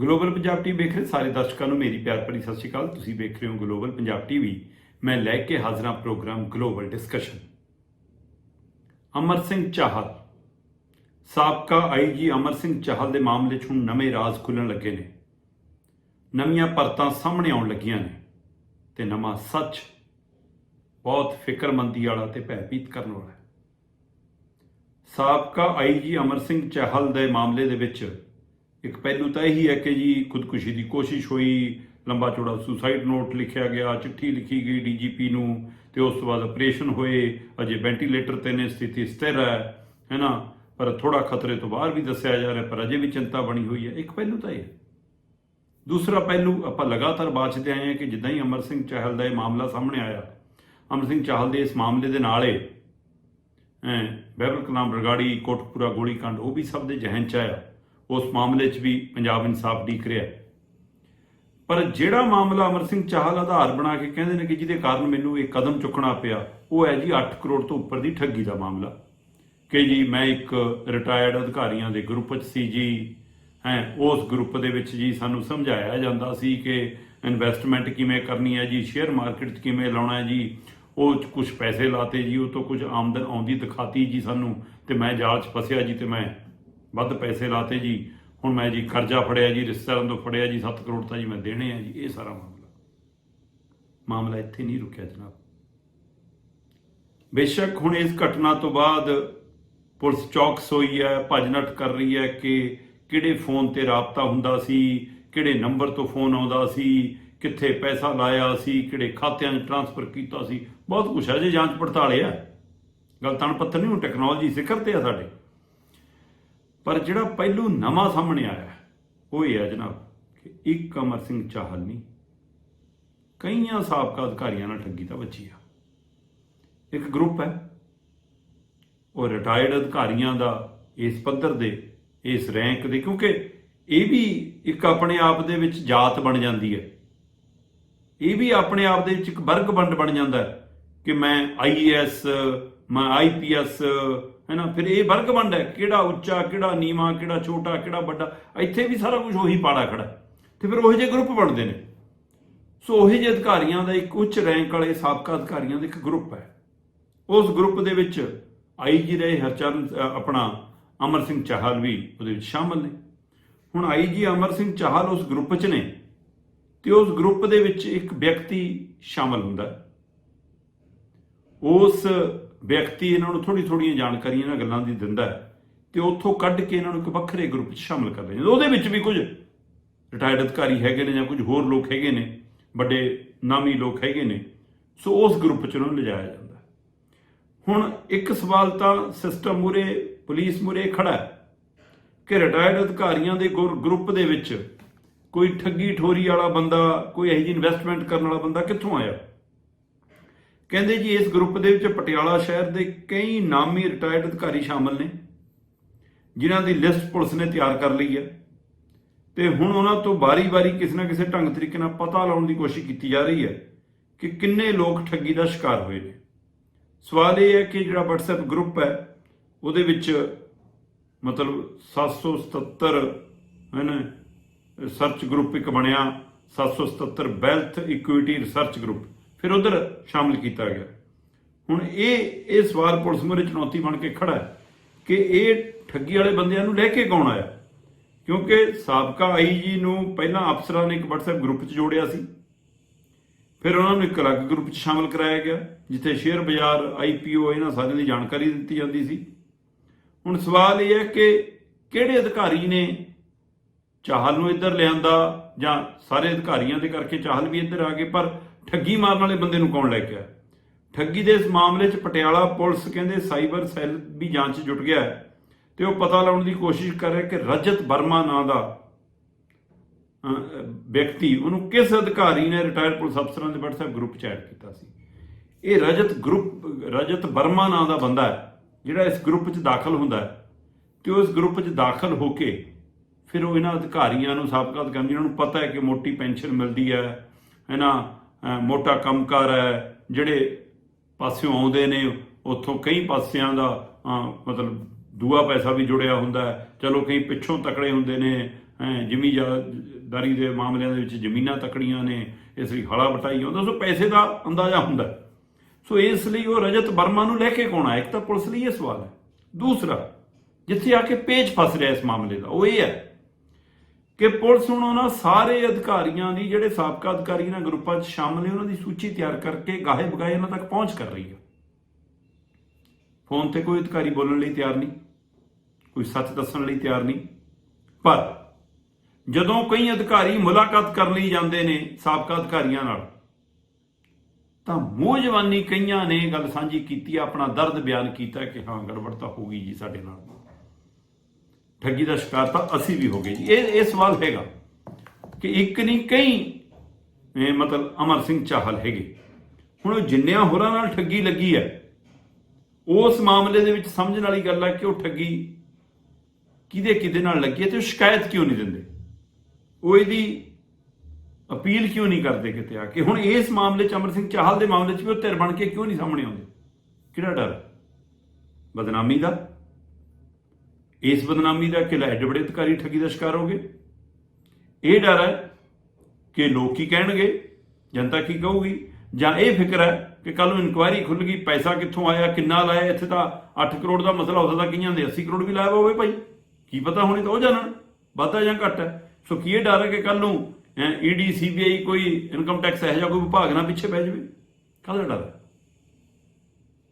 Global Punjab TV ਵੇਖ ਰਹੇ ਸਾਰੇ ਦਰਸ਼ਕਾਂ ਨੂੰ ਮੇਰੀ ਪਿਆਰ ਭਰੀ ਸਤਿ ਸ਼੍ਰੀ ਅਕਾਲ। ਤੁਸੀਂ ਵੇਖ ਰਹੇ ਹੋ ਗਲੋਬਲ ਪੰਜਾਬ ਟੀਵੀ। ਮੈਂ ਲੈ ਕੇ ਹਾਜ਼ਰ ਹਾਂ program global discussion. Amar Singh Chahal. ਸਾਬਕਾ ਆਈਜੀ ਅਮਰ ਸਿੰਘ ਚਾਹਲ ਦੇ ਮਾਮਲੇ 'ਚ ਹੁਣ ਨਵੇਂ ਰਾਜ਼ ਖੁੱਲਣ ਲੱਗੇ ਨੇ। ਨਵੀਆਂ ਪਰਤਾਂ ਸਾਹਮਣੇ ਆਉਣ ਲੱਗੀਆਂ ਨੇ ਤੇ ਨਵਾਂ ਸੱਚ ਬਹੁਤ ਫਿਕਰਮੰਦੀ ਵਾਲਾ ਤੇ ਭੈਭੀਤ ਕਰਨ ਵਾਲਾ ਹੈ। ਸਾਬਕਾ ਆਈਜੀ ਅਮਰ ਸਿੰਘ ਚਾਹਲ ਦੇ ਮਾਮਲੇ ਦੇ ਵਿੱਚ ਇੱਕ ਪਹਿਲੂ ਤਾਂ ਇਹੀ ਹੈ ਕਿ ਜੀ ਖੁਦਕੁਸ਼ੀ ਦੀ ਕੋਸ਼ਿਸ਼ ਹੋਈ, ਲੰਬਾ ਚੌੜਾ ਸੁਸਾਈਡ ਨੋਟ ਲਿਖਿਆ ਗਿਆ, ਚਿੱਠੀ ਲਿਖੀ ਗਈ ਡੀਜੀਪੀ ਨੂੰ ਤੇ ਉਸ ਤੋਂ ਬਾਅਦ ਆਪਰੇਸ਼ਨ ਹੋਏ, ਅਜੇ ਵੈਂਟੀਲੇਟਰ ਤੇ ਨੇ ਸਥਿਤੀ ਸਥਿਰ ਹੈ, ਹੈਨਾ? ਪਰ ਥੋੜਾ ਖਤਰੇ ਤੋਂ ਬਾਹਰ ਵੀ ਦੱਸਿਆ ਜਾ ਰਿਹਾ, ਪਰ ਅਜੇ ਵੀ ਚਿੰਤਾ ਬਣੀ ਹੋਈ ਹੈ। ਇੱਕ ਪਹਿਲੂ ਤਾਂ ਇਹ ਦੂਸਰਾ ਪਹਿਲੂ, ਆਪਾਂ ਲਗਾਤਾਰ ਬਾਚਦੇ ਆਏ ਹਾਂ ਕਿ ਜਿੱਦਾਂ ਹੀ ਅਮਰ ਸਿੰਘ ਚਾਹਲ ਦਾ ਇਹ ਮਾਮਲਾ ਸਾਹਮਣੇ ਆਇਆ, ਅਮਰ ਸਿੰਘ ਚਾਹਲ ਦੇ ਇਸ ਮਾਮਲੇ ਦੇ ਨਾਲ ਇਹ ਬਹਿਬਲ ਕਲਾਮ ਰਗਾੜੀ, ਕੋਟਪੂਰਾ ਗੋਲੀकांड ਉਹ ਵੀ ਸਭ ਦੇ ਜ਼ਿਹਨ 'ਚ ਆਇਆ। ਉਸ ਮਾਮਲੇ 'ਚ ਵੀ ਪੰਜਾਬ ਇਨਸਾਫ ਡੀਕ ਰਿਹਾ ਪਰ ਜਿਹੜਾ ਮਾਮਲਾ ਅਮਰ ਸਿੰਘ ਚਾਹਲ ਆਧਾਰ ਬਣਾ ਕੇ ਕਹਿੰਦੇ ਨੇ ਕਿ ਜਿਹਦੇ ਕਾਰਨ ਮੈਨੂੰ ਇਹ ਕਦਮ ਚੁੱਕਣਾ ਪਿਆ, ਉਹ ਹੈ ਜੀ 8 ਕਰੋੜ ਤੋਂ ਉੱਪਰ ਦੀ ਠੱਗੀ ਦਾ ਮਾਮਲਾ। ਕਿ ਜੀ ਮੈਂ ਇੱਕ ਰਿਟਾਇਰਡ ਅਧਿਕਾਰੀਆਂ ਦੇ ਗਰੁੱਪ 'ਚ ਸੀ ਜੀ, ਹੈ, ਉਸ ਗਰੁੱਪ ਦੇ ਵਿੱਚ ਜੀ ਸਾਨੂੰ ਸਮਝਾਇਆ ਜਾਂਦਾ ਸੀ ਕਿ ਇਨਵੈਸਟਮੈਂਟ ਕਿਵੇਂ ਕਰਨੀ ਹੈ ਜੀ ਸ਼ੇਅਰ ਮਾਰਕੀਟ 'ਚ ਕਿਵੇਂ ਲਾਉਣਾ ਹੈ ਜੀ, ਉਹ 'ਚ ਕੁਝ ਪੈਸੇ ਲਾਤੇ ਜੀ, ਉਹ ਤੋਂ ਕੁਝ ਆਮਦਨ ਆਉਂਦੀ ਦਿਖਾਤੀ ਜੀ ਸਾਨੂੰ, ਤੇ ਮੈਂ ਜਾਲ 'ਚ ਫਸਿਆ ਜੀ, ਤੇ ਮੈਂ ਵੱਧ ਪੈਸੇ ਲਾਤੇ ਜੀ। ਹੁਣ ਮੈਂ ਜੀ ਕਰਜ਼ਾ ਫੜਿਆ ਜੀ, ਰਿਸ਼ਤੇਦਾਰਾਂ ਤੋਂ ਫੜਿਆ ਜੀ 7 ਕਰੋੜ ਤਾਂ ਜੀ ਮੈਂ ਦੇਣੇ ਆ ਜੀ, ਇਹ ਸਾਰਾ ਮਾਮਲਾ। ਮਾਮਲਾ ਇੱਥੇ ਨਹੀਂ ਰੁਕਿਆ ਜਨਾਬ। ਬੇਸ਼ੱਕ ਹੁਣ ਇਸ ਘਟਨਾ ਤੋਂ ਬਾਅਦ ਪੁਲਿਸ ਚੌਕਸ ਹੋਈ ਹੈ ਭੱਜ ਨੱਠ ਕਰ ਰਹੀ ਹੈ ਕਿ ਕਿਹੜੇ ਫੋਨ ਤੇ ਰਾਬਤਾ ਹੁੰਦਾ ਸੀ, ਕਿਹੜੇ ਨੰਬਰ ਤੋਂ ਫੋਨ ਆਉਂਦਾ ਸੀ, ਕਿੱਥੇ ਪੈਸਾ ਲਾਇਆ ਸੀ, ਕਿਹੜੇ ਖਾਤਿਆਂ 'ਚ ਟ੍ਰਾਂਸਫਰ ਕੀਤਾ ਸੀ। ਬਹੁਤ ਕੁਛ ਹੈ ਜੇ ਜਾਂਚ ਪੜਤਾਲ ਹੈ। ਗੱਲ ਤਣ ਪੱਥਰ ਨਹੀਂ, ਹੁਣ ਟੈਕਨੋਲੋਜੀ ਸਿਖਰ ਤੇ ਆ ਸਾਡੇ। ਪਰ ਜਿਹੜਾ ਪਹਿਲੂ ਨਵਾਂ ਸਾਹਮਣੇ ਆਇਆ ਉਹ ਇਹ ਹੈ ਜਨਾਬ ਕਿ ਇੱਕ ਅਮਰ ਸਿੰਘ ਚਾਹਲ ਨਹੀਂ ਕਈਆਂ ਸਾਬਕਾ ਅਧਿਕਾਰੀਆਂ ਨਾਲ ਠੱਗੀ ਤਾਂ ਬਚੀ ਆ। ਇੱਕ ਗਰੁੱਪ ਹੈ। ਉਹ ਰਿਟਾਇਰਡ ਅਧਿਕਾਰੀਆਂ ਦਾ ਇਸ ਪੱਧਰ ਦੇ, ਇਸ ਰੈਂਕ ਦੇ, ਕਿਉਂਕਿ ਇਹ ਵੀ ਇੱਕ ਆਪਣੇ ਆਪ ਦੇ ਵਿੱਚ ਜਾਤ ਬਣ ਜਾਂਦੀ ਹੈ। ਇਹ ਵੀ ਆਪਣੇ ਆਪ ਦੇ ਵਿੱਚ ਇੱਕ ਵਰਗ ਵੰਡ ਬਣ ਜਾਂਦਾ ਹੈ ਕਿ ਮੈਂ ਆਈਏਐਸ ਮੈਂ ਆਈਪੀਐਸ ਹੈ ਨਾ ਫਿਰ ਇਹ ਵਰਗ ਵੰਡ ਹੈ। ਕਿਹੜਾ ਉੱਚਾ, ਕਿਹੜਾ ਨੀਵਾਂ, ਕਿਹੜਾ ਛੋਟਾ, ਕਿਹੜਾ ਵੱਡਾ। ਇੱਥੇ ਵੀ ਸਾਰਾ ਕੁਝ ਉਹੀ ਪਾੜਾ ਖੜਾ ਹੈ। ਤੇ ਫਿਰ ਉਹੋ ਜਿਹੇ ਗਰੁੱਪ ਬਣਦੇ ਨੇ। ਸੋ ਉਹੇ ਜਿਹੇ ਅਧਿਕਾਰੀਆਂ ਦਾ ਇੱਕ ਉੱਚ ਰੈਂਕ ਵਾਲੇ ਸਾਬਕਾ ਅਧਿਕਾਰੀਆਂ ਦਾ ਇੱਕ ਗਰੁੱਪ ਹੈ। ਉਸ ਗਰੁੱਪ ਦੇ ਵਿੱਚ ਆਈਜੀ ਰਹੇ ਹਰਚਰਨ ਆਪਣਾ ਅਮਰ ਸਿੰਘ ਚਾਹਲ ਵੀ ਉਹਦੇ ਵਿੱਚ ਸ਼ਾਮਲ ਨੇ। ਹੁਣ ਆਈਜੀ ਅਮਰ ਸਿੰਘ ਚਾਹਲ ਉਸ ਗਰੁੱਪ 'ਚ ਨੇ ਤੇ ਉਸ ਗਰੁੱਪ ਦੇ ਵਿੱਚ ਇੱਕ ਵਿਅਕਤੀ ਸ਼ਾਮਲ ਹੁੰਦਾ ਉਸ ਵਿਅਕਤੀ ਇਹਨਾਂ ਨੂੰ ਥੋੜੀ ਥੋੜੀਆਂ ਜਾਣਕਾਰੀਆਂ ਇਹਨਾਂ ਗੱਲਾਂ ਦੀ ਦਿੰਦਾ ਹੈ ਤੇ ਉੱਥੋਂ ਕੱਢ ਕੇ ਇਹਨਾਂ ਨੂੰ ਇੱਕ ਵੱਖਰੇ ਗਰੁੱਪ 'ਚ ਸ਼ਾਮਲ ਕਰ ਲੈਂਦੇ ਉਹਦੇ ਵਿੱਚ ਵੀ ਕੁਝ ਰਿਟਾਇਰਡ ਅਧਿਕਾਰੀ ਹੈਗੇ ਨੇ ਜਾਂ ਕੁਝ ਹੋਰ ਲੋਕ ਹੈਗੇ ਨੇ, ਵੱਡੇ ਨਾਮੀ ਲੋਕ ਹੈਗੇ ਨੇ, ਸੋ ਉਸ ਗਰੁੱਪ 'ਚ ਉਹਨਾਂ ਨੂੰ ਲਿਜਾਇਆ ਜਾਂਦਾ ਹੁਣ ਇੱਕ ਸਵਾਲ ਤਾਂ ਸਿਸਟਮ ਮੂਰੇ ਪੁਲਿਸ ਮੂਰੇ ਖੜਾ ਕਿ ਰਿਟਾਇਰਡ ਅਧਿਕਾਰੀਆਂ ਦੇ ਗੁਰ- ਗਰੁੱਪ ਦੇ ਵਿੱਚ ਕੋਈ ਠੱਗੀ ਠੋਰੀ ਵਾਲਾ ਬੰਦਾ, ਕੋਈ ਇਹੋ ਜਿਹੀ ਇਨਵੈਸਟਮੈਂਟ ਕਰਨ ਵਾਲਾ ਬੰਦਾ ਕਿੱਥੋਂ ਆਇਆ? ਕਹਿੰਦੇ ਜੀ ਇਸ ਗਰੁੱਪ ਦੇ ਵਿੱਚ ਪਟਿਆਲਾ ਸ਼ਹਿਰ ਦੇ ਕਈ ਨਾਮੀ ਰਿਟਾਇਰਡ ਅਧਿਕਾਰੀ ਸ਼ਾਮਲ ਨੇ, ਜਿਨ੍ਹਾਂ ਦੀ ਲਿਸਟ ਪੁਲਿਸ ਨੇ ਤਿਆਰ ਕਰ ਲਈ ਹੈ। ਤੇ ਹੁਣ ਉਹਨਾਂ ਤੋਂ ਬਾਰੀ-ਬਾਰੀ ਕਿਸੇ ਨਾ ਕਿਸੇ ਢੰਗ ਤਰੀਕੇ ਨਾਲ ਪਤਾ ਲਾਉਣ ਦੀ ਕੋਸ਼ਿਸ਼ ਕੀਤੀ ਜਾ ਰਹੀ ਹੈ ਕਿ ਕਿੰਨੇ ਲੋਕ ਠੱਗੀ ਦਾ ਸ਼ਿਕਾਰ ਹੋਏ ਨੇ। ਸਵਾਲ ਇਹ ਹੈ ਕਿ ਜਿਹੜਾ WhatsApp ਗਰੁੱਪ ਹੈ, ਉਹਦੇ ਵਿੱਚ ਮਤਲਬ 777 ਹੈ ਨਾ ਸਰਚ ਗਰੁੱਪ ਇੱਕ ਬਣਿਆ 777 ਵੈਲਥ ਇਕੁਇਟੀ ਰਿਸਰਚ ਗਰੁੱਪ ਫਿਰ ਉਧਰ ਸ਼ਾਮਲ ਕੀਤਾ ਗਿਆ। ਹੁਣ ਇਹ ਇਹ ਸਵਾਲ ਪੁਲਿਸ ਮੁਰੇ ਚੁਣੌਤੀ ਬਣ ਕੇ ਖੜਾ ਹੈ ਕਿ ਇਹ ਠੱਗੀ ਵਾਲੇ ਬੰਦਿਆਂ ਨੂੰ ਲੈ ਕੇ ਕੌਣ ਆਇਆ? ਕਿਉਂਕਿ ਸਾਬਕਾ ਆਈਜੀ ਨੂੰ ਪਹਿਲਾਂ ਅਫਸਰਾਂ ਨੇ ਇੱਕ WhatsApp ਗਰੁੱਪ 'ਚ ਜੋੜਿਆ ਸੀ। ਫਿਰ ਉਹਨਾਂ ਨੂੰ ਇੱਕ ਅਲੱਗ ਗਰੁੱਪ 'ਚ ਸ਼ਾਮਲ ਕਰਾਇਆ ਗਿਆ, ਜਿੱਥੇ ਸ਼ੇਅਰ ਬਾਜ਼ਾਰ ਆਈਪੀਓ ਇਹਨਾਂ ਸਾਰਿਆਂ ਦੀ ਜਾਣਕਾਰੀ ਦਿੱਤੀ ਜਾਂਦੀ ਸੀ। ਹੁਣ ਸਵਾਲ ਇਹ ਹੈ ਕਿ ਕਿਹੜੇ ਅਧਿਕਾਰੀ ਨੇ ਚਾਹਲ ਨੂੰ ਇੱਧਰ ਲਿਆਂਦਾ ਜਾਂ ਸਾਰੇ ਅਧਿਕਾਰੀਆਂ ਦੇ ਕਰਕੇ ਚਾਹਲ ਵੀ ਇੱਧਰ ਆ ਗਏ, ਪਰ ਠੱਗੀ ਮਾਰਨ ਵਾਲੇ ਬੰਦੇ ਨੂੰ ਕੌਣ ਲੈ ਕੇ ਆਇਆ ਠੱਗੀ ਦੇ ਇਸ ਮਾਮਲੇ 'ਚ ਪਟਿਆਲਾ ਪੁਲਿਸ ਕਹਿੰਦੇ ਸਾਈਬਰ ਸੈੱਲ ਵੀ ਜਾਂਚ 'ਚ ਜੁਟ ਗਿਆ ਹੈ ਤੇ ਉਹ ਪਤਾ ਲਾਉਣ ਦੀ ਕੋਸ਼ਿਸ਼ ਕਰ ਰਿਹਾ ਕਿ ਰਜਤ ਵਰਮਾ ਨਾਂ ਦਾ ਵਿਅਕਤੀ ਉਹਨੂੰ ਕਿਸ ਅਧਿਕਾਰੀ ਨੇ ਰਿਟਾਇਰਡ ਪੁਲਿਸ ਅਫਸਰਾਂ ਦੇ WhatsApp ਗਰੁੱਪ 'ਚ ਐਡ ਕੀਤਾ ਸੀ? ਇਹ ਰਜਤ ਗਰੁੱਪ ਰਜਤ ਵਰਮਾ ਨਾਂ ਦਾ ਬੰਦਾ ਹੈ, ਜਿਹੜਾ ਇਸ ਗਰੁੱਪ 'ਚ ਦਾਖਲ ਹੁੰਦਾ ਹੈ ਤੇ ਉਸ ਗਰੁੱਪ 'ਚ ਦਾਖਲ ਹੋ ਕੇ ਫਿਰ ਉਹ ਇਹਨਾਂ ਅਧਿਕਾਰੀਆਂ ਨੂੰ, ਸਾਬਕਾ ਅਧਿਕਾਰੀਆਂ ਜਿਹਨਾਂ ਨੂੰ ਪਤਾ ਹੈ ਕਿ ਮੋਟੀ ਪੈਨਸ਼ਨ ਮਿਲਦੀ ਹੈ, ਹੈਨਾ, ਅਹ ਮੋਟਾ ਕੰਮਕਾਰ ਹੈ, ਜਿਹੜੇ ਪਾਸਿਓਂ ਆਉਂਦੇ ਨੇ, ਉੱਥੋਂ ਕਈ ਪਾਸਿਆਂ ਦਾ ਮਤਲਬ ਦੂਆ ਪੈਸਾ ਵੀ ਜੁੜਿਆ ਹੁੰਦਾ ਹੈ। ਚਲੋ, ਕਈ ਪਿੱਛੋਂ ਤਕੜੇ ਹੁੰਦੇ ਨੇ, ਹੈ ਜ਼ਮੀਨਦਾਰੀ ਦੇ ਮਾਮਲਿਆਂ ਦੇ ਵਿੱਚ ਜ਼ਮੀਨਾਂ ਤਕੜੀਆਂ ਨੇ, ਇਸ ਲਈ ਹਲਾ ਬਟਾਈ ਹੁੰਦਾ ਸੋ ਪੈਸੇ ਦਾ ਅੰਦਾਜ਼ਾ ਹੁੰਦਾ ਸੋ ਇਸ ਲਈ ਉਹ ਰਜਤ ਵਰਮਾ ਨੂੰ ਲੈ ਕੇ ਕੌਣ ਆਇਆ? ਇੱਕ ਤਾਂ ਪੁਲਿਸ ਲਈ ਇਹ ਸਵਾਲ ਹੈ। ਦੂਸਰਾ, ਜਿੱਥੇ ਆ ਕੇ ਪੇਚ ਫਸ ਰਿਹਾ ਇਸ ਮਾਮਲੇ ਦਾ, ਉਹ ਇਹ ਹੈ ਕਿ ਪੁਲਿਸ ਹੁਣ ਉਹਨਾਂ ਸਾਰੇ ਅਧਿਕਾਰੀਆਂ ਦੀ, ਜਿਹੜੇ ਸਾਬਕਾ ਅਧਿਕਾਰੀ ਇਹਨਾਂ ਗਰੁੱਪਾਂ 'ਚ ਸ਼ਾਮਲ ਨੇ, ਉਹਨਾਂ ਦੀ ਸੂਚੀ ਤਿਆਰ ਕਰਕੇ ਗਾਹੇ ਬਗਾਏ ਉਹਨਾਂ ਤੱਕ ਪਹੁੰਚ ਕਰ ਰਹੀ ਹੈ ਫੋਨ ਤੇ ਕੋਈ ਅਧਿਕਾਰੀ ਬੋਲਣ ਲਈ ਤਿਆਰ ਨਹੀਂ, ਕੋਈ ਸੱਚ ਦੱਸਣ ਲਈ ਤਿਆਰ ਨਹੀਂ। ਪਰ ਜਦੋਂ ਕਈ ਅਧਿਕਾਰੀ ਮੁਲਾਕਾਤ ਕਰਨ ਲਈ ਜਾਂਦੇ ਨੇ ਸਾਬਕਾ ਅਧਿਕਾਰੀਆਂ ਨਾਲ, ਤਾਂ ਮੂੰਹ ਜਵਾਨੀ ਕਈਆਂ ਨੇ ਗੱਲ ਸਾਂਝੀ ਕੀਤੀ, ਆਪਣਾ ਦਰਦ ਬਿਆਨ ਕੀਤਾ ਕਿ ਹਾਂ, ਗੜਬੜ ਤਾਂ ਹੋ ਗਈ ਜੀ ਸਾਡੇ ਨਾਲ। ਠੱਗੀ ਦਾ ਸ਼ਿਕਾਰ ਤਾਂ ਅਸੀਂ ਵੀ ਹੋ ਗਏ ਜੀ। ਇਹ ਇਹ ਸਵਾਲ ਹੈਗਾ ਕਿ ਇੱਕ ਨਹੀਂ, ਕਈ ਮਤਲਬ ਅਮਰ ਸਿੰਘ ਚਾਹਲ ਹੈਗੇ। ਹੁਣ ਉਹ ਜਿੰਨਿਆਂ ਹੋਰਾਂ ਨਾਲ ਠੱਗੀ ਲੱਗੀ ਹੈ, ਉਸ ਮਾਮਲੇ ਦੇ ਵਿੱਚ ਸਮਝਣ ਵਾਲੀ ਗੱਲ ਹੈ ਕਿ ਉਹ ਠੱਗੀ ਕਿਹਦੇ ਕਿਹਦੇ ਨਾਲ ਲੱਗੀ ਹੈ ਤੇ ਉਹ ਸ਼ਿਕਾਇਤ ਕਿਉਂ ਨਹੀਂ ਦਿੰਦੇ? ਉਹ ਇਹਦੀ ਅਪੀਲ ਕਿਉਂ ਨਹੀਂ ਕਰਦੇ ਕਿਤੇ ਆ ਕੇ? ਹੁਣ ਇਸ ਮਾਮਲੇ ਚ ਅਮਰ ਸਿੰਘ ਚਾਹਲ ਦੇ ਮਾਮਲੇ ਚ ਵੀ ਉਹ ਧਿਰ ਬਣ ਕੇ ਕਿਉਂ ਨਹੀਂ ਸਾਹਮਣੇ ਆਉਂਦੇ? ਕਿਹੜਾ ਡਰ? ਬਦਨਾਮੀ ਦਾ? ਇਸ ਬਦਨਾਮੀ ਦਾ ਕਿ ਲੈ ਐਡੇ ਬੜੇ ਅਧਿਕਾਰੀ ਠੱਗੀ ਦਾ ਸ਼ਿਕਾਰ ਹੋ ਗਏ? ਇਹ ਡਰ ਹੈ ਕਿ ਲੋਕ ਕੀ ਕਹਿਣਗੇ? ਜਨਤਾ ਕੀ ਕਹੂਗੀ? ਜਾਂ ਇਹ ਫਿਕਰ ਹੈ ਕਿ ਕੱਲ ਨੂੰ ਇਨਕੁਆਇਰੀ ਖੁੱਲ ਗਈ ਪੈਸਾ ਕਿੱਥੋਂ ਆਇਆ, ਕਿੰਨਾ ਲਾਇਆ, ਇੱਥੇ ਤਾਂ 8 ਕਰੋੜ ਦਾ ਮਸਲਾ ਹੋ ਸਕਦਾ ਕਈਆਂ ਦੇ 80 ਕਰੋੜ ਵੀ ਲਾਇਆ ਹੋਵੇ ਭਾਈ। ਕੀ ਪਤਾ ਹੁਣੇ ਤਾਂ ਉਹ ਜਾਣਨ ਵਾਧਾ ਜਾਂ ਘੱਟ ਹੈ? ਸੋ ਕੀ ਇਹ ਡਰ ਹੈ ਕਿ ਕੱਲ ਨੂੰ ਈਡੀ ਸੀਬੀਆਈ ਕੋਈ ਇਨਕਮ ਟੈਕਸ ਇਹੋ ਜਿਹਾ ਕੋਈ ਵਿਭਾਗ ਨਾ ਪਿੱਛੇ ਪੈ ਜਾਵੇ? ਕਾਹਦਾ ਡਰ ਹੈ।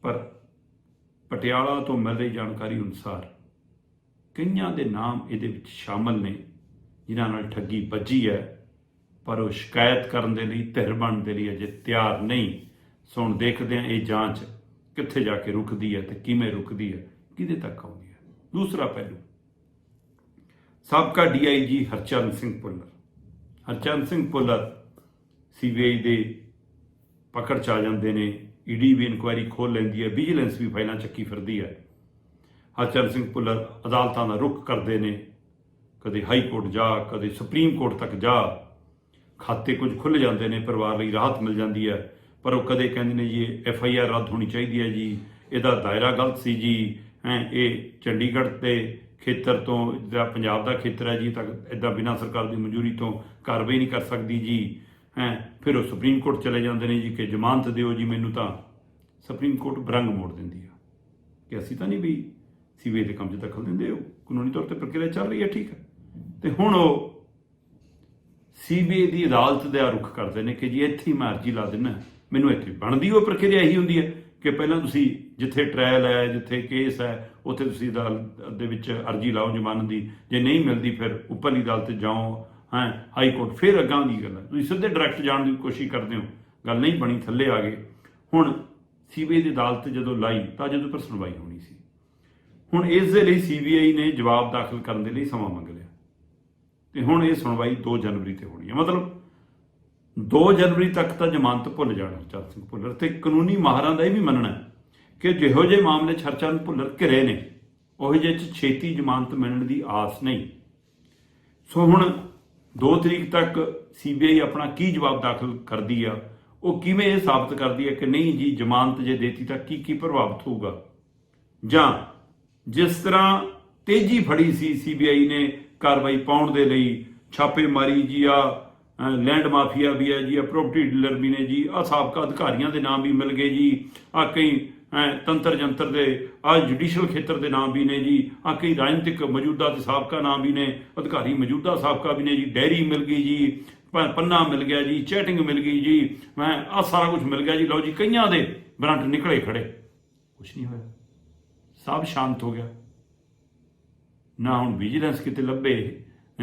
ਪਰ ਪਟਿਆਲਾ ਤੋਂ ਮਿਲ ਰਹੀ ਜਾਣਕਾਰੀ ਅਨੁਸਾਰ ਕਈਆਂ ਦੇ ਨਾਮ ਇਹਦੇ ਵਿੱਚ ਸ਼ਾਮਲ ਨੇ, ਜਿਨ੍ਹਾਂ ਨਾਲ ਠੱਗੀ ਵੱਜੀ ਹੈ, ਪਰ ਉਹ ਸ਼ਿਕਾਇਤ ਕਰਨ ਦੇ ਲਈ, ਧਿਰ ਬਣਨ ਦੇ ਲਈ ਅਜੇ ਤਿਆਰ ਨਹੀਂ। ਸੋ ਹੁਣ ਦੇਖਦੇ ਹਾਂ ਇਹ ਜਾਂਚ ਕਿੱਥੇ ਜਾ ਕੇ ਰੁਕਦੀ ਹੈ ਤੇ ਕਿਵੇਂ ਰੁਕਦੀ ਹੈ, ਕਿਹਦੇ ਤੱਕ ਆਉਂਦੀ ਹੈ। ਦੂਸਰਾ ਪਹਿਲੂ, ਸਾਬਕਾ ਡੀਆਈਜੀ ਹਰਚਰਨ ਸਿੰਘ ਭੁੱਲਰ ਹਰਚਰਨ ਸਿੰਘ ਭੁੱਲਰ ਸੀਬੀਆਈ ਦੇ ਪਕੜ ਚ ਆ ਜਾਂਦੇ ਨੇ, ਈਡੀ ਵੀ ਇਨਕੁਆਇਰੀ ਖੋਲ ਲੈਂਦੀ ਹੈ, ਵਿਜੀਲੈਂਸ ਵੀ ਫਾਈਲਾਂ ਚੱਕੀ ਫਿਰਦੀ ਹੈ। ਹਰਚਰਨ ਸਿੰਘ ਭੁੱਲਰ ਅਦਾਲਤਾਂ ਦਾ ਰੁਖ ਕਰਦੇ ਨੇ। ਕਦੇ ਹਾਈ ਕੋਰਟ ਜਾ, ਕਦੇ ਸੁਪਰੀਮ ਕੋਰਟ ਤੱਕ ਜਾ। ਖਾਤੇ ਕੁਝ ਖੁੱਲ ਜਾਂਦੇ ਨੇ, ਪਰਿਵਾਰ ਲਈ ਰਾਹਤ ਮਿਲ ਜਾਂਦੀ ਹੈ। ਪਰ ਉਹ ਕਦੇ ਕਹਿੰਦੇ ਨੇ ਜੀ ਐਫ ਆਈ ਆਰ ਰੱਦ ਹੋਣੀ ਚਾਹੀਦੀ ਹੈ ਜੀ। ਇਹਦਾ ਦਾਇਰਾ ਗਲਤ ਸੀ ਜੀ। ਹੈ, ਇਹ ਚੰਡੀਗੜ੍ਹ ਤੇ ਖੇਤਰ ਤੋਂ, ਜਿਹੜਾ ਪੰਜਾਬ ਦਾ ਖੇਤਰ ਹੈ ਜੀ ਤੱਕ ਇਦਾਂ ਬਿਨਾਂ ਸਰਕਾਰ ਦੀ ਮਨਜ਼ੂਰੀ ਤੋਂ ਕਾਰਵਾਈ ਨਹੀਂ ਕਰ ਸਕਦੀ ਜੀ। ਹੈ, ਫਿਰ ਉਹ ਸੁਪਰੀਮ ਕੋਰਟ ਚਲੇ ਜਾਂਦੇ ਨੇ ਜੀ ਕਿ ਜ਼ਮਾਨਤ ਦਿਓ ਜੀ ਮੈਨੂੰ ਤਾਂ। ਸੁਪਰੀਮ ਕੋਰਟ ਬਰੰਗ ਮੋੜ ਦਿੰਦੀ ਆ। ਕਿ ਅਸੀਂ ਤਾਂ ਨਹੀਂ ਵੀ ਸੀਬੀਆਈ ਦੇ ਕੰਮ 'ਚ ਦਖਲ ਦਿੰਦੇ ਹੋ, ਕਾਨੂੰਨੀ ਤੌਰ ਤੇ ਪ੍ਰਕਿਰਿਆ ਚੱਲ ਰਹੀ ਹੈ, ਠੀਕ ਹੈ। ਤੇ ਹੁਣ ਉਹ ਸੀਬੀਆਈ ਦੀ ਅਦਾਲਤ ਦਾ ਰੁਖ ਕਰਦੇ ਨੇ ਕਿ ਜੀ ਇੱਥੇ ਹੀ ਮੈਂ ਅਰਜੀ ਲਾ ਦਿੰਨਾ ਮੈਨੂੰ ਇੱਥੇ ਬਣਦੀ ਉਹ ਪ੍ਰਕਿਰਿਆ ਇਹੀ ਹੁੰਦੀ ਹੈ ਕਿ ਪਹਿਲਾਂ ਤੁਸੀਂ ਜਿੱਥੇ ਟ੍ਰਾਇਲ ਹੈ, ਜਿੱਥੇ ਕੇਸ ਹੈ, ਉੱਥੇ ਤੁਸੀਂ ਅਦਾਲਤ ਦੇ ਵਿੱਚ ਅਰਜੀ ਲਾਓ ਜ਼ਮਾਨਤ ਦੀ, ਜੇ ਨਹੀਂ ਮਿਲਦੀ ਫਿਰ ਉੱਪਰਲੀ ਅਦਾਲਤ ਜਾਓ, ਹਾਂ, ਹਾਈ ਕੋਰਟ ਫਿਰ ਅੱਗਾਂ ਦੀ ਗੱਲ ਹੈ। ਤੁਸੀਂ ਸਿੱਧੇ ਡਾਇਰੈਕਟ ਜਾਣ ਦੀ ਕੋਸ਼ਿਸ਼ ਕਰਦੇ ਹੋ, ਗੱਲ ਨਹੀਂ ਬਣੀ, ਥੱਲੇ ਆ ਗਏ। ਹੁਣ ਸੀਬੀਆਈ ਦੀ ਅਦਾਲਤ ਜਦੋਂ ਲਾਈ ਤਾਂ ਜਦੋਂ ਪਰ ਸੁਣਵਾਈ ਹੋਣੀ ਸੀ। ਹੁਣ ਇਸ ਦੇ ਲਈ ਸੀਬੀਆਈ ਨੇ ਜਵਾਬ ਦਾਖਲ ਕਰਨ ਦੇ ਲਈ ਸਮਾਂ ਮੰਗ ਲਿਆ। ਤੇ ਹੁਣ ਇਹ ਸੁਣਵਾਈ 2 ਜਨਵਰੀ ਤੇ ਹੋਣੀ ਹੈ। ਮਤਲਬ 2 ਜਨਵਰੀ ਤੱਕ ਤਾਂ ਜ਼ਮਾਨਤ ਭੁੱਲ ਜਾਣਾ ਹਰਚਰਨ ਸਿੰਘ ਭੁੱਲਰ। ਤੇ ਕਾਨੂੰਨੀ ਮਾਹਰਾਂ ਦਾ ਇਹ ਵੀ ਮੰਨਣਾ ਹੈ ਕਿ ਜਿਹੋ ਜਿਹੇ ਮਾਮਲੇ 'ਚ ਹਰਚਰਨ ਭੁੱਲਰ ਘਿਰੇ ਨੇ, ਉਹ ਜਿਹੇ 'ਚ ਛੇਤੀ ਜ਼ਮਾਨਤ ਮਿਲਣ ਦੀ ਆਸ ਨਹੀਂ। ਸੋ ਹੁਣ 2 ਤਰੀਕ ਤੱਕ ਸੀਬੀਆਈ ਆਪਣਾ ਕੀ ਜਵਾਬ ਦਾਖਲ ਕਰਦੀ ਆ, ਉਹ ਕਿਵੇਂ ਇਹ ਸਾਬਤ ਕਰਦੀ ਹੈ ਕਿ ਨਹੀਂ ਜੀ, ਜ਼ਮਾਨਤ ਜੇ ਦੇਤੀ ਤਾਂ ਕੀ ਕੀ ਪ੍ਰਭਾਵਿਤ ਹੋਊਗਾ? ਜਾਂ ਜਿਸ ਤਰ੍ਹਾਂ ਤੇਜ਼ੀ ਫੜੀ ਸੀ ਸੀਬੀਆਈ ਨੇ ਕਾਰਵਾਈ ਪਾਉਣ ਦੇ ਲਈ, ਛਾਪੇਮਾਰੀ ਜੀ ਆ ਲੈਂਡ ਮਾਫੀਆ ਵੀ ਹੈ ਜੀ, ਆ ਪ੍ਰੋਪਰਟੀ ਡੀਲਰ ਵੀ ਨੇ ਜੀ, ਆ ਸਾਬਕਾ ਅਧਿਕਾਰੀਆਂ ਦੇ ਨਾਮ ਵੀ ਮਿਲ ਗਏ ਜੀ, ਆ ਕਈ ਤੰਤਰ ਜੰਤਰ ਦੇ, ਆ ਜੁਡੀਸ਼ੀਅਲ ਖੇਤਰ ਦੇ ਨਾਮ ਵੀ ਨੇ ਜੀ, ਆ ਕਈ ਰਾਜਨੀਤਿਕ ਮੌਜੂਦਾ ਤੇ ਸਾਬਕਾ ਨਾਮ ਵੀ ਨੇ, ਅਧਿਕਾਰੀ ਮੌਜੂਦਾ ਸਾਬਕਾ ਵੀ ਨੇ ਜੀ, ਡੈਰੀ ਮਿਲ ਗਈ ਜੀ ਪੰਨਾ ਮਿਲ ਗਿਆ ਜੀ ਚੈਟਿੰਗ ਮਿਲ ਗਈ ਜੀ, ਮੈਂ, ਆ ਸਾਰਾ ਕੁਝ ਮਿਲ ਗਿਆ ਜੀ, ਲਓ ਜੀ, ਕਈਆਂ ਦੇ ਬਰੰਟ ਨਿਕਲੇ ਖੜੇ ਕੁਝ ਨਹੀਂ ਹੋਇਆ। ਸਭ ਸ਼ਾਂਤ ਹੋ ਗਿਆ। ਨਾ ਹੁਣ ਵਿਜੀਲੈਂਸ ਕਿਤੇ ਲੱਭੇ,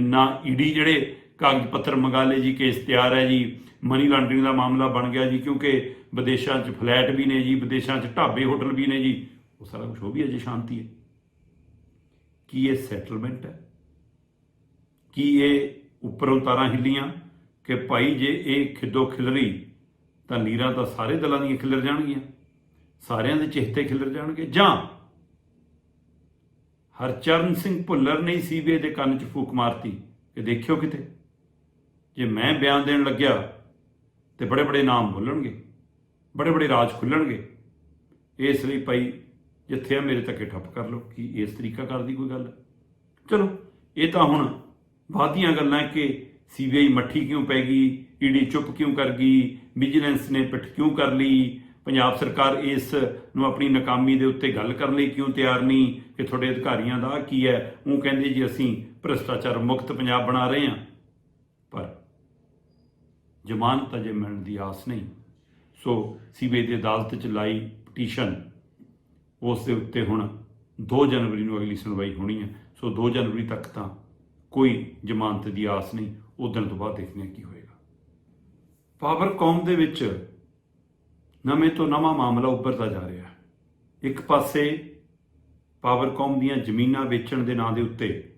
ਨਾ ਈਡੀ ਜਿਹੜੇ ਕਾਗਜ਼ ਪੱਤਰ ਮੰਗਾ ਲਏ ਜੀ ਕੇਸ ਤਿਆਰ ਹੈ ਜੀ। ਮਨੀ ਲਾਂਡਰਿੰਗ ਦਾ ਮਾਮਲਾ ਬਣ ਗਿਆ ਜੀ, ਕਿਉਂਕਿ ਵਿਦੇਸ਼ਾਂ 'ਚ ਫਲੈਟ ਵੀ ਨੇ ਜੀ, ਵਿਦੇਸ਼ਾਂ 'ਚ ਢਾਬੇ ਹੋਟਲ ਵੀ ਨੇ ਜੀ। ਉਹ ਸਾਰਾ ਕੁਝ ਉਹ ਵੀ ਅਜੇ ਸ਼ਾਂਤੀ ਹੈ ਕੀ ਇਹ ਸੈਟਲਮੈਂਟ ਹੈ? ਕੀ ਇਹ ਉੱਪਰੋਂ ਤਾਰਾਂ ਹਿੱਲੀਆਂ ਕਿ ਭਾਈ ਜੇ ਇਹ ਖਿੱਦੋ ਖਿਲਰੀ, ਤਾਂ ਲੀਰਾਂ ਤਾਂ ਸਾਰੇ ਦਲਾਂ ਦੀਆਂ ਖਿਲਰ ਜਾਣਗੀਆਂ। ਸਾਰਿਆਂ ਦੇ ਚਿਹਤੇ ਖਿਲਰ ਜਾਣਗੇ। ਜਾਂ ਹਰਚਰਨ ਸਿੰਘ ਭੁੱਲਰ ਨੇ ਸੀਬੀਆਈ ਦੇ ਕੰਨ 'ਚ ਫੂਕ ਮਾਰਤੀ। ਕਿ ਦੇਖਿਓ ਕਿਤੇ। ਜੇ ਮੈਂ ਬਿਆਨ ਦੇਣ ਲੱਗਿਆ, ਤੇ ਬੜੇ ਬੜੇ ਨਾਮ ਬੋਲਣਗੇ, ਬੜੇ ਬੜੇ ਰਾਜ ਖੁੱਲਣਗੇ। ਇਸ ਲਈ ਭਾਈ, ਜਿੱਥੇ ਆ ਮੇਰੇ ਤੱਕੇ ਠੱਪ ਕਰ ਲਓ, ਕਿ ਇਸ ਤਰੀਕਾ ਕਰਦੀ ਕੋਈ ਗੱਲ? ਚਲੋ, ਇਹ ਤਾਂ ਹੁਣ ਵਾਦੀਆਂ ਗੱਲਾਂ ਕਿ ਸੀਬੀਆਈ ਮੱਠੀ ਕਿਉਂ ਪੈ ਗਈ, ਈਡੀ ਚੁੱਪ ਕਿਉਂ ਕਰ ਗਈ, ਵਿਜੀਲੈਂਸ ਨੇ ਪਿੱਠ ਕਿਉਂ ਕਰ ਲਈ ਪੰਜਾਬ ਸਰਕਾਰ ਇਸ ਨੂੰ ਆਪਣੀ ਨਾਕਾਮੀ ਦੇ ਉੱਤੇ ਗੱਲ ਕਰਨ ਲਈ ਕਿਉਂ ਤਿਆਰ ਨਹੀਂ? ਕਿ ਤੁਹਾਡੇ ਅਧਿਕਾਰੀਆਂ ਦਾ ਕੀ ਹੈ? ਉਹ ਕਹਿੰਦੇ ਜੀ, ਅਸੀਂ ਭ੍ਰਿਸ਼ਟਾਚਾਰ ਮੁਕਤ ਪੰਜਾਬ ਬਣਾ ਰਹੇ ਹਾਂ। ਪਰ ਜ਼ਮਾਨਤ ਅਜੇ ਮਿਲਣ ਦੀ ਆਸ ਨਹੀਂ। ਸੋ ਸੀਬੀਆਈ ਦੀ ਅਦਾਲਤ 'ਚ ਲਾਈ ਪਟੀਸ਼ਨ। ਉਸ ਦੇ ਉੱਤੇ ਹੁਣ 2 ਜਨਵਰੀ ਨੂੰ ਅਗਲੀ ਸੁਣਵਾਈ ਹੋਣੀ ਹੈ। ਸੋ 2 ਜਨਵਰੀ ਤੱਕ ਤਾਂ ਕੋਈ ਜ਼ਮਾਨਤ ਦੀ ਆਸ ਨਹੀਂ। ਉਹ ਦਿਨ ਤੋਂ ਬਾਅਦ ਦੇਖਦੇ ਹਾਂ ਕੀ ਹੋਏਗਾ। ਪਾਵਰ ਕੌਮ ਦੇ ਵਿੱਚ ਨਵੇਂ ਤੋਂ ਨਵਾਂ ਮਾਮਲਾ ਉੱਭਰਦਾ ਜਾ ਰਿਹਾ ਹੈ। ਇੱਕ ਪਾਸੇ ਪਾਵਰਕੌਮ ਦੀਆਂ ਜ਼ਮੀਨਾਂ ਵੇਚਣ ਦੇ ਨਾਂ ਦੇ ਉੱਤੇ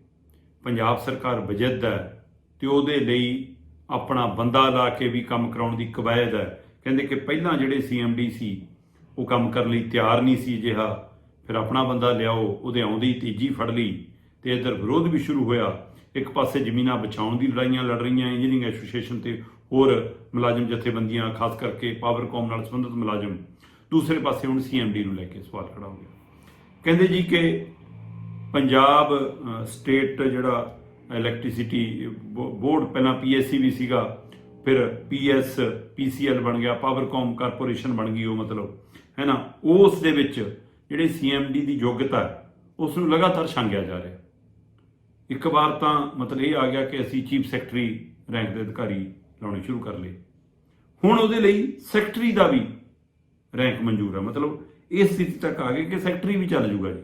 ਪੰਜਾਬ ਸਰਕਾਰ ਵਜਦ ਹੈ ਤੇ ਉਹਦੇ ਲਈ ਆਪਣਾ ਬੰਦਾ ਲਾ ਕੇ ਵੀ ਕੰਮ ਕਰਾਉਣ ਦੀ ਕਵਾਇਦ ਹੈ। ਕਹਿੰਦੇ ਕਿ ਪਹਿਲਾਂ ਜਿਹੜੇ ਸੀਐਮਡੀ ਸੀ, ਉਹ ਕੰਮ ਕਰਨ ਲਈ ਤਿਆਰ ਨਹੀਂ ਸੀ ਜਿਹਾ ਫਿਰ ਆਪਣਾ ਬੰਦਾ ਲਿਆਓ, ਉਹਦੇ ਆਉਂਦੀ ਤੀਜੀ ਫੜ ਲਈ ਤੇ ਇਧਰ ਵਿਰੋਧ ਵੀ ਸ਼ੁਰੂ ਹੋਇਆ। ਇੱਕ ਪਾਸੇ ਜ਼ਮੀਨਾਂ ਬਚਾਉਣ ਦੀ ਲੜਾਈਆਂ ਲੜ ਰਹੀਆਂ ਇੰਜੀਨੀਅਰਿੰਗ ਐਸੋਸੀਏਸ਼ਨ ਤੇ ਹੋਰ ਮੁਲਾਜ਼ਮ ਜਥੇਬੰਦੀਆਂ, ਖਾਸ ਕਰਕੇ ਪਾਵਰਕੌਮ ਨਾਲ ਸੰਬੰਧਿਤ ਮੁਲਾਜ਼ਮ, ਦੂਸਰੇ ਪਾਸੇ ਹੁਣ ਸੀਐਮਡੀ ਨੂੰ ਲੈ ਕੇ ਸਵਾਲ ਖੜਾ ਹੋ ਗਿਆ। ਕਹਿੰਦੇ ਜੀ ਕਿ ਪੰਜਾਬ ਸਟੇਟ ਜਿਹੜਾ ਇਲੈਕਟ੍ਰਿਸਿਟੀ ਬੋਰਡ ਪਹਿਲਾਂ ਪੀਐਸਸੀ ਵੀ ਸੀਗਾ, ਫਿਰ ਪੀਐਸ ਪੀਸੀਐਲ ਬਣ ਗਿਆ ਪਾਵਰਕੌਮ ਕਾਰਪੋਰੇਸ਼ਨ ਬਣ ਗਈ ਉਹ ਮਤਲਬ, ਹੈ ਨਾ? ਉਸ ਦੇ ਵਿੱਚ ਜਿਹੜੇ ਸੀਐਮਡੀ ਦੀ ਯੋਗਤਾ ਹੈ, ਉਸ ਨੂੰ ਲਗਾਤਾਰ ਛਾਂਗਿਆ ਜਾ ਰਿਹਾ। ਇੱਕ ਵਾਰ ਤਾਂ ਮਤਲਬ ਇਹ ਆ ਗਿਆ ਕਿ ਅਸੀਂ ਚੀਫ ਸੈਕਟਰੀ ਰੈਂਕ ਦੇ ਅਧਿਕਾਰੀ ਲਾਉਣੇ ਸ਼ੁਰੂ ਕਰ ਲਏ ਹੁਣ ਉਹਦੇ ਲਈ ਸੈਕਟਰੀ ਦਾ ਵੀ ਰੈਂਕ ਮਨਜ਼ੂਰ ਹੈ ਮਤਲਬ ਇਸ ਸਥਿਤੀ ਤੱਕ ਆ ਗਏ ਕਿ ਸੈਕਟਰੀ ਵੀ ਚੱਲ ਜੂਗਾ ਜੀ।